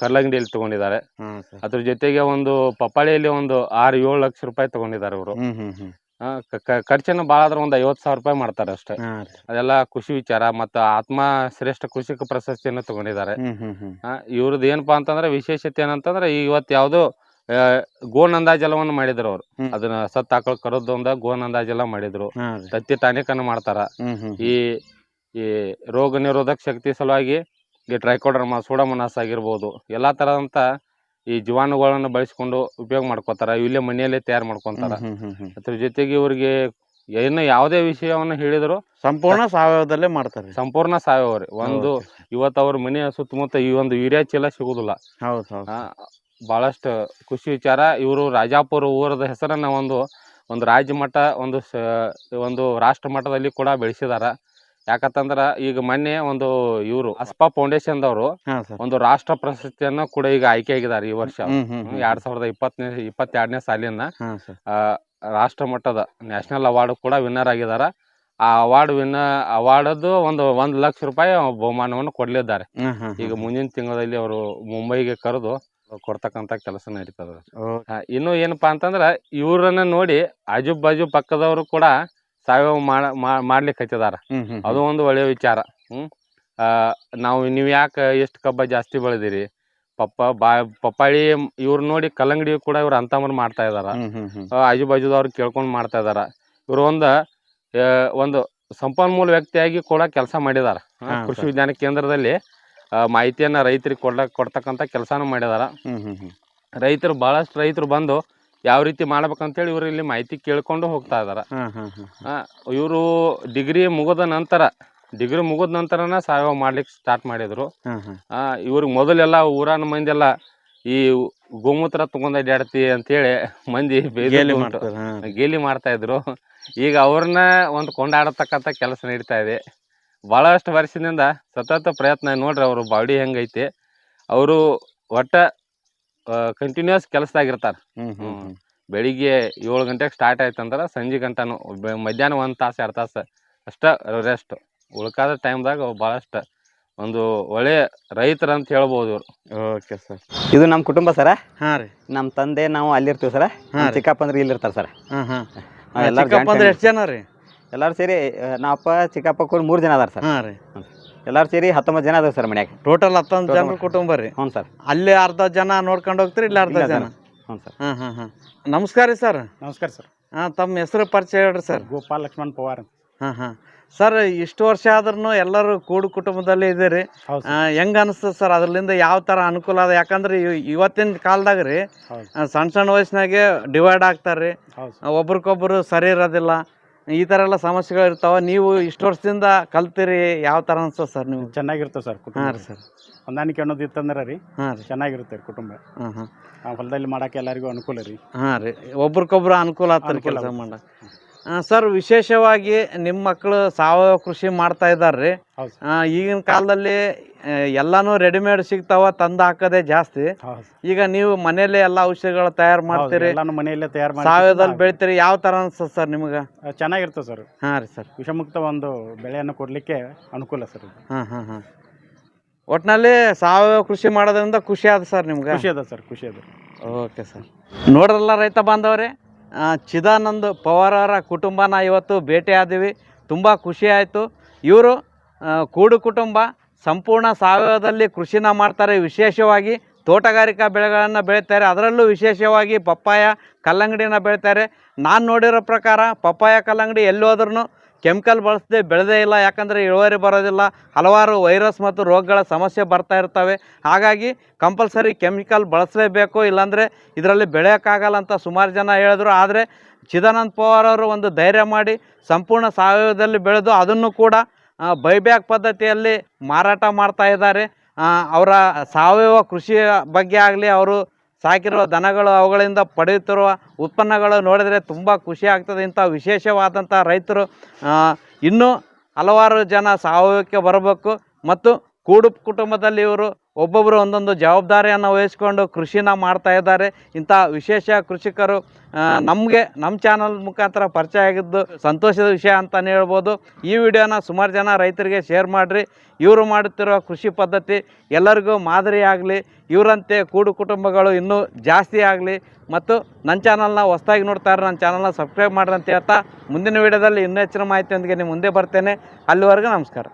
ಕಲ್ಲಂಗಡಿಯಲ್ಲಿ ತಗೊಂಡಿದ್ದಾರೆ. ಅದ್ರ ಜೊತೆಗೆ ಒಂದು ಪಪ್ಪಾಳಿಯಲ್ಲಿ ಒಂದು ಆರು ಏಳು ಲಕ್ಷ ರೂಪಾಯಿ ತಗೊಂಡಿದ್ದಾರೆ ಅವರು ಖರ್ಚನ್ನು ಭಾಳ ಆದ್ರೆ ಒಂದು ಐವತ್ತು ಸಾವಿರ ರೂಪಾಯಿ ಮಾಡ್ತಾರೆ ಅಷ್ಟೇ. ಅದೆಲ್ಲ ಖುಷಿ ವಿಚಾರ ಮತ್ತು ಆತ್ಮ ಶ್ರೇಷ್ಠ ಕೃಷಿಕ ಪ್ರಶಸ್ತಿಯನ್ನು ತಗೊಂಡಿದ್ದಾರೆ. ಇವ್ರದ್ದು ಏನಪ್ಪಾ ಅಂತಂದ್ರೆ ವಿಶೇಷತೆ ಏನಂತಂದ್ರೆ ಇವತ್ತು ಯಾವುದು ಗೋನಂದಾಜಲವನ್ನು ಮಾಡಿದ್ರು ಅವ್ರು. ಅದನ್ನ ಸತ್ ಆಕಳ ಕರೋದೊಂದ ಗೋನಂದಾಜಲ ಮಾಡಿದ್ರು. ಹಾಂ ರೀ. ತತ್ತಿ ಟಾನಿಕನ್ನು ಮಾಡ್ತಾರ. ಹ್ಮ್ ಈ ಈ ರೋಗ ನಿರೋಧಕ ಶಕ್ತಿ ಸಲುವಾಗಿ ಈ ಟ್ರೈಕೋಡರ್ಮ ಸೋಡಮನಾಸ್ ಆಗಿರ್ಬೋದು. ಎಲ್ಲಾ ತರದಂತ ಈ ಜೀವಾಣುಗಳನ್ನು ಬಳಸಿಕೊಂಡು ಉಪಯೋಗ ಮಾಡ್ಕೊತಾರ ಇಲ್ಲೇ ಮನೆಯಲ್ಲೇ ತಯಾರು ಮಾಡ್ಕೊಂತಾರ. ಅದ್ರ ಜೊತೆಗೆ ಇವ್ರಿಗೆ ಏನು ಯಾವುದೇ ವಿಷಯವನ್ನು ಹೇಳಿದ್ರು ಸಂಪೂರ್ಣ ಸಾವಯವದಲ್ಲೇ ಮಾಡ್ತಾರೆ. ಸಂಪೂರ್ಣ ಸಾವಯವ ರೀ ಒಂದು ಇವತ್ತು ಅವ್ರ ಮನೆಯ ಸುತ್ತಮುತ್ತ ಈ ಒಂದು ಯೂರಿಯಾ ಚೀಲ ಸಿಗುದಿಲ್ಲ. ಭಾಳಷ್ಟು ಖುಷಿ ವಿಚಾರ ಇವರು ರಾಜಾಪುರ ಊರದ ಹೆಸರನ್ನ ಒಂದು ಒಂದು ರಾಜ್ಯ ಮಟ್ಟ ಒಂದು ಸ ಒಂದು ರಾಷ್ಟ್ರ ಮಟ್ಟದಲ್ಲಿ ಕೂಡ ಬೆಳೆಸಿದಾರ. ಯಾಕಂತಂದ್ರ ಈಗ ಮೊನ್ನೆ ಒಂದು ಇವರು ಅಸ್ಪಾ ಫೌಂಡೇಶನ್ ದವ್ರು ಒಂದು ರಾಷ್ಟ್ರ ಪ್ರಶಸ್ತಿಯನ್ನ ಕೂಡ ಈಗ ಆಯ್ಕೆ ಆಗಿದ್ದಾರೆ ಈ ವರ್ಷ. ಎರಡ್ ಸಾವಿರದ ಇಪ್ಪತ್ತನೇ ಇಪ್ಪತ್ತೆರಡನೇ ಸಾಲಿನ ಆ, ರಾಷ್ಟ್ರ ಮಟ್ಟದ ನ್ಯಾಷನಲ್ ಅವಾರ್ಡ್ ಕೂಡ ವಿನ್ನರ್ ಆಗಿದ್ದಾರೆ ಆ ಅವಾರ್ಡ್ ವಿನ್ನ ಅವಾರ್ಡದ್ದು ಒಂದು ಒಂದ್ ಲಕ್ಷ ರೂಪಾಯಿ ಬಹುಮಾನವನ್ನು ಕೊಡಲಿದ್ದಾರೆ. ಈಗ ಮುಂದಿನ ತಿಂಗಳಲ್ಲಿ ಅವರು ಮುಂಬೈಗೆ ಕರೆದು ಕೊಡ್ತಕ್ಕಂತ ಕೆಲಸ ನಡೀತದ. ಇನ್ನು ಏನಪ್ಪಾ ಅಂತಂದ್ರ ಇವ್ರನ್ನ ನೋಡಿ ಆಜು ಬಾಜು ಪಕ್ಕದವರು ಕೂಡ ಸಾವಯವ ಮಾಡ ಮಾಡ್ಲಿಕ್ಕೆ ಹ್ಮ್ ಅದು ಒಂದು ಒಳ್ಳೆಯ ವಿಚಾರ. ಹ್ಮ್? ಆ, ನಾವು ನೀವು ಯಾಕೆ ಎಷ್ಟು ಕಬ್ಬ ಜಾಸ್ತಿ ಬೆಳೆದಿರಿ? ಪಪ್ಪ ಬಾ ಪಪ್ಪಾಳಿ ಇವ್ರು ನೋಡಿ ಕಲ್ಲಂಗಡಿ ಕೂಡ ಇವ್ರು ಅಂತಮರ್ ಮಾಡ್ತಾ ಇದಾರ. ಆಜು ಬಾಜುದವ್ರು ಕೇಳ್ಕೊಂಡು ಮಾಡ್ತಾ ಇದಾರ. ಇವರು ಒಂದು ಒಂದು ಸಂಪನ್ಮೂಲ ವ್ಯಕ್ತಿಯಾಗಿ ಕೂಡ ಕೆಲಸ ಮಾಡಿದಾರ. ಕೃಷಿ ವಿಜ್ಞಾನ ಕೇಂದ್ರದಲ್ಲಿ ಮಾಹಿತಿಯನ್ನ ರೈತರಿಗೆ ಕೊಡ್ಲ ಕೊಡ್ತಕ್ಕಂಥ ಕೆಲಸನೂ ಮಾಡಿದಾರ. ರೈತರು ಬಹಳಷ್ಟು ರೈತರು ಬಂದು ಯಾವ ರೀತಿ ಮಾಡ್ಬೇಕಂತೇಳಿ ಇವರು ಇಲ್ಲಿ ಮಾಹಿತಿ ಕೇಳ್ಕೊಂಡು ಹೋಗ್ತಾ ಇದಾರ. ಇವರು ಡಿಗ್ರಿ ಮುಗಿದ ನಂತರ ಡಿಗ್ರಿ ಮುಗಿದ ನಂತರನ ಸಾವಯವ ಮಾಡ್ಲಿಕ್ಕೆ ಸ್ಟಾರ್ಟ್ ಮಾಡಿದ್ರು. ಆ, ಇವ್ರಿಗೆ ಮೊದಲೆಲ್ಲ ಊರಾನ ಮಂದಿಯೆಲ್ಲ ಈ ಗೋಮೂತ್ರ ತಗೊಂಡ್ ಅಡ್ಡಾಡ್ತಿ ಅಂತೇಳಿ ಮಂದಿ ಗೇಲಿ ಮಾಡ್ತಾ ಇದ್ರು. ಈಗ ಅವ್ರನ್ನ ಒಂದು ಕೊಂಡಾಡತಕ್ಕಂಥ ಕೆಲಸ ನಡೀತಾ ಇದೆ. ಬಹಳಷ್ಟು ವರ್ಷದಿಂದ ಸತತ ಪ್ರಯತ್ನ ನೋಡ್ರಿ ಅವ್ರ ಬಾಡಿ ಹೆಂಗೈತಿ. ಅವರು ಒಟ್ಟ ಕಂಟಿನ್ಯೂಸ್ ಕೆಲಸದಾಗಿರ್ತಾರೆ ಇರ್ತಾರ. ಹ್ಮ್ ಹ್ಮ್ ಬೆಳಿಗ್ಗೆ ಏಳು ಗಂಟೆಗೆ ಸ್ಟಾರ್ಟ್ ಆಯ್ತಂದ್ರೆ ಸಂಜೆ ಗಂಟನು ಮಧ್ಯಾಹ್ನ ಒಂದು ತಾಸು ಎರಡು ತಾಸು ಅಷ್ಟ ರೆಸ್ಟ್ ಉಳ್ಕಾದ ಟೈಮ್ದಾಗ ಭಾಳಷ್ಟು ಒಂದು ಒಳ್ಳೆ ರೈತರ ಅಂತ ಹೇಳ್ಬೋದು ಇವರು. ಓಕೆ ಸರ್ ಇದು ನಮ್ಮ ಕುಟುಂಬ ಸರ? ಹಾ ರೀ. ನಮ್ಮ ತಂದೆ ನಾವು ಅಲ್ಲಿರ್ತೀವಿ ಸರ. ಚಿಕ್ಕಪ್ಪ ಅಂದ್ರೆ ಇಲ್ಲಿರ್ತಾರೆ ಸರ್? ಹಾಂ ಹಾಂ. ಎಲ್ಲಾರು ಚಿಕ್ಕಪ್ಪ ಅಂದ್ರೆ ಎಷ್ಟು ಜನ ರೀ? ಎಲ್ಲರೂ ಸೇರಿ ನಾ ಅಪ್ಪ ಚಿಕ್ಕಪ್ಪ ಕೂಡ ಮೂರು ಜನ ಅದಾರ ಸರ್. ಹಾ ರೀ. ಎಲ್ಲರೂ ಸೇರಿ ಹತ್ತೊಂಬತ್ತು ಜನ ಅದಾವ ಸರ್ ಮನ್ಯಾಗ. ಟೋಟಲ್ ಹತ್ತೊಂದು ಜನ ಕುಟುಂಬ ರೀ. ಹ್ಞೂ ಸರ್. ಅಲ್ಲಿ ಅರ್ಧ ಜನ ನೋಡ್ಕೊಂಡು ಹೋಗ್ತೀರಿ ಇಲ್ಲಿ ಅರ್ಧ ಜನ. ಹ್ಞೂ ಸರ್. ಹಾಂ ಹಾಂ ಹಾಂ ನಮಸ್ಕಾರ ರೀ ಸರ್. ನಮಸ್ಕಾರ ಸರ್. ಹಾಂ ತಮ್ಮ ಹೆಸರು ಪರಿಚಯ ಹೇಳ್ರಿ ಸರ್. ಗೋಪಾಲ್ ಲಕ್ಷ್ಮಣ್ ಪವಾರ್ ಹಾಂ ಹಾಂ. ಸರ್ ಇಷ್ಟು ವರ್ಷ ಆದ್ರೂ ಎಲ್ಲರೂ ಕೂಡು ಕುಟುಂಬದಲ್ಲಿ ಇದ್ದೀರಿ. ಹೆಂಗೆ ಹೆಂಗ್ ಅನಿಸ್ತದೆ ಸರ್ ಅದರಿಂದ ಯಾವ ಥರ ಅನುಕೂಲ ಅದ? ಯಾಕಂದ್ರೆ ಇವ್- ಇವತ್ತಿನ ಕಾಲದಾಗ ರೀ ಸಣ್ಣ ಸಣ್ಣ ವಯಸ್ಸಿನಾಗೆ ಡಿವೈಡ್ ಆಗ್ತಾರೆ ರೀ ಒಬ್ರಿಗೊಬ್ರು ಸರಿ ಇರೋದಿಲ್ಲ. ಈ ಥರ ಎಲ್ಲ ಸಮಸ್ಯೆಗಳು ಇರ್ತಾವ. ನೀವು ಇಷ್ಟು ವರ್ಷದಿಂದ ಕಲ್ತಿರಿ ಯಾವ ಥರ ಅನ್ಸೋ ಸರ್ ನೀವು ಚೆನ್ನಾಗಿರ್ತದೆ ಸರ್ ಕುಟುಂಬ. ಹಾಂ ರೀ ಸರ್. ಹೊಂದಾಣಿಕೆ ಅನ್ನೋದು ಇತ್ತಂದ್ರೆ ರೀ ಹಾಂ ರೀ. ಚೆನ್ನಾಗಿರುತ್ತೆ ರೀ ಕುಟುಂಬ. ಹಾಂ ಹಾಂ ಆ ಹೊಲದಲ್ಲಿ ಮಾಡಕ್ಕೆ ಎಲ್ಲರಿಗೂ ಅನುಕೂಲ ರೀ. ಹಾಂ ರೀ. ಒಬ್ರಿಗೊಬ್ರು ಅನುಕೂಲ ಆಗ್ತಾರೆ ಕೆಲಸ ಮಾಡಾಕ. ಮಾಡಕ್ಕೆ. ಸರ್ ವಿಶೇಷವಾಗಿ ನಿಮ್ಮ ಮಕ್ಕಳು ಸಾವಯವ ಕೃಷಿ ಮಾಡ್ತಾ ಇದ್ದಾರೆ ರೀ ಈಗಿನ ಕಾಲದಲ್ಲಿ ಎಲ್ಲಾನು ರೆಡಿಮೇಡ್ ಸಿಗ್ತಾವ ತಂದು ಹಾಕೋದೇ ಜಾಸ್ತಿ. ಈಗ ನೀವು ಮನೇಲೆ ಎಲ್ಲಾ ಔಷಧಿಗಳು ತಯಾರು ಮಾಡ್ತೀರಿ? ಮನೆಯಲ್ಲೇ ತಯಾರು ಸಾವಯವದಲ್ಲಿ ಬೆಳಿತೀರಿ ಯಾವ ತರ ಅನ್ಸುತ್ತೆ ಸರ್ ನಿಮ್ಗೆ? ಚೆನ್ನಾಗಿರ್ತದೆ ಸರ್. ಹಾ ರೀ ಸರ್. ವಿಷಮುಕ್ತ ಒಂದು ಬೆಳೆಯನ್ನು ಕೊಡ್ಲಿಕ್ಕೆ ಅನುಕೂಲ ಸರ್ ಹಾ ಹಾ ಹಾ. ಒಟ್ನಲ್ಲಿ ಸಾವಯವ ಕೃಷಿ ಮಾಡೋದ್ರಿಂದ ಖುಷಿ ಆದ ಸರ್ ನಿಮ್ಗೆ? ಖುಷಿ ಅದ ಸರ್ ಖುಷಿ ಅದ ಓಕೆ ಸರ್. ನೋಡ್ರಲ್ಲ ರೈತ ಬಾಂಧವರೇ. ಚಿದಾನಂದ್ ಪವಾರ್ ಅವರ ಕುಟುಂಬನ ಇವತ್ತು ಭೇಟಿ ಆದಿವಿ ತುಂಬ ಖುಷಿ ಆಯಿತು. ಇವರು ಕೂಡು ಕುಟುಂಬ, ಸಂಪೂರ್ಣ ಸಾವಯವದಲ್ಲಿ ಕೃಷಿನ ಮಾಡ್ತಾರೆ. ವಿಶೇಷವಾಗಿ ತೋಟಗಾರಿಕಾ ಬೆಳೆಗಳನ್ನು ಬೆಳೀತಾರೆ. ಅದರಲ್ಲೂ ವಿಶೇಷವಾಗಿ ಪಪ್ಪಾಯ ಕಲ್ಲಂಗಡಿನ ಬೆಳೀತಾರೆ. ನಾನು ನೋಡಿರೋ ಪ್ರಕಾರ ಪಪ್ಪಾಯ ಕಲ್ಲಂಗಡಿ ಎಲ್ಲಿ ಹೋದ್ರೂ ಕೆಮಿಕಲ್ ಬಳಸದೆ ಬೆಳೆದೇ ಇಲ್ಲ, ಯಾಕಂದರೆ ಇಳುವರಿ ಬರೋದಿಲ್ಲ. ಹಲವಾರು ವೈರಸ್ ಮತ್ತು ರೋಗಗಳ ಸಮಸ್ಯೆ ಬರ್ತಾ ಇರ್ತವೆ. ಹಾಗಾಗಿ ಕಂಪಲ್ಸರಿ ಕೆಮಿಕಲ್ ಬಳಸಲೇಬೇಕು. ಇಲ್ಲಾಂದರೆ ಇದರಲ್ಲಿ ಬೆಳೆಯೋಕ್ಕಾಗಲ್ಲ ಅಂತ ಸುಮಾರು ಜನ ಹೇಳಿದ್ರು. ಆದರೆ ಚಿದಾನಂದ್ ಪವಾರ್ ಅವರು ಒಂದು ಧೈರ್ಯ ಮಾಡಿ ಸಂಪೂರ್ಣ ಸಾವಯವದಲ್ಲಿ ಬೆಳೆದು ಅದನ್ನು ಕೂಡ ಬೈಬ್ಯಾಕ್ ಪದ್ಧತಿಯಲ್ಲಿ ಮಾರಾಟ ಮಾಡ್ತಾ ಇದ್ದಾರೆ. ಅವರ ಸಾವಯವ ಕೃಷಿಯ ಬಗ್ಗೆ ಆಗಲಿ, ಅವರು ಸಾಕಿರುವ ದನಗಳು ಅವುಗಳಿಂದ ಪಡೆಯುತ್ತಿರುವ ಉತ್ಪನ್ನಗಳು ನೋಡಿದರೆ ತುಂಬ ಖುಷಿ ಆಗ್ತದೆ. ಇಂಥ ವಿಶೇಷವಾದಂಥ ರೈತರು ಇನ್ನೂ ಹಲವಾರು ಜನ ಸಾವಯವಕ್ಕೆ ಬರಬೇಕು ಮತ್ತು ಕೂಡು ಕುಟುಂಬದಲ್ಲಿ ಇವರು ಒಬ್ಬೊಬ್ಬರು ಒಂದೊಂದು ಜವಾಬ್ದಾರಿಯನ್ನು ವಹಿಸ್ಕೊಂಡು ಕೃಷಿನ ಮಾಡ್ತಾ ಇದ್ದಾರೆ. ಇಂಥ ವಿಶೇಷ ಕೃಷಿಕರು ನಮಗೆ, ನಮ್ಮ ಚಾನಲ್ ಮುಖಾಂತರ ಪರಿಚಯ ಆಗಿದ್ದು ಸಂತೋಷದ ವಿಷಯ ಅಂತಲೇ ಹೇಳ್ಬೋದು. ಈ ವಿಡಿಯೋನ ಸುಮಾರು ಜನ ರೈತರಿಗೆ ಶೇರ್ ಮಾಡಿರಿ. ಇವರು ಮಾಡುತ್ತಿರುವ ಕೃಷಿ ಪದ್ಧತಿ ಎಲ್ಲರಿಗೂ ಮಾದರಿಯಾಗಲಿ. ಇವರಂತೆ ಕೂಡು ಕುಟುಂಬಗಳು ಇನ್ನೂ ಜಾಸ್ತಿ ಆಗಲಿ ಮತ್ತು ನನ್ನ ಚಾನಲ್ನ ಹೊಸ್ದಾಗಿ ನೋಡ್ತಾ ಇರೋ ನನ್ನ ಚಾನಲ್ನ ಸಬ್ಸ್ಕ್ರೈಬ್ ಮಾಡ್ರಿ ಅಂತ ಹೇಳ್ತಾ ಮುಂದಿನ ವೀಡಿಯೋದಲ್ಲಿ ಇನ್ನೂ ಹೆಚ್ಚಿನ ಮಾಹಿತಿಯೊಂದಿಗೆ ನಿಮ್ಮ ಮುಂದೆ ಬರ್ತೇನೆ. ಅಲ್ಲಿವರೆಗೂ ನಮಸ್ಕಾರ.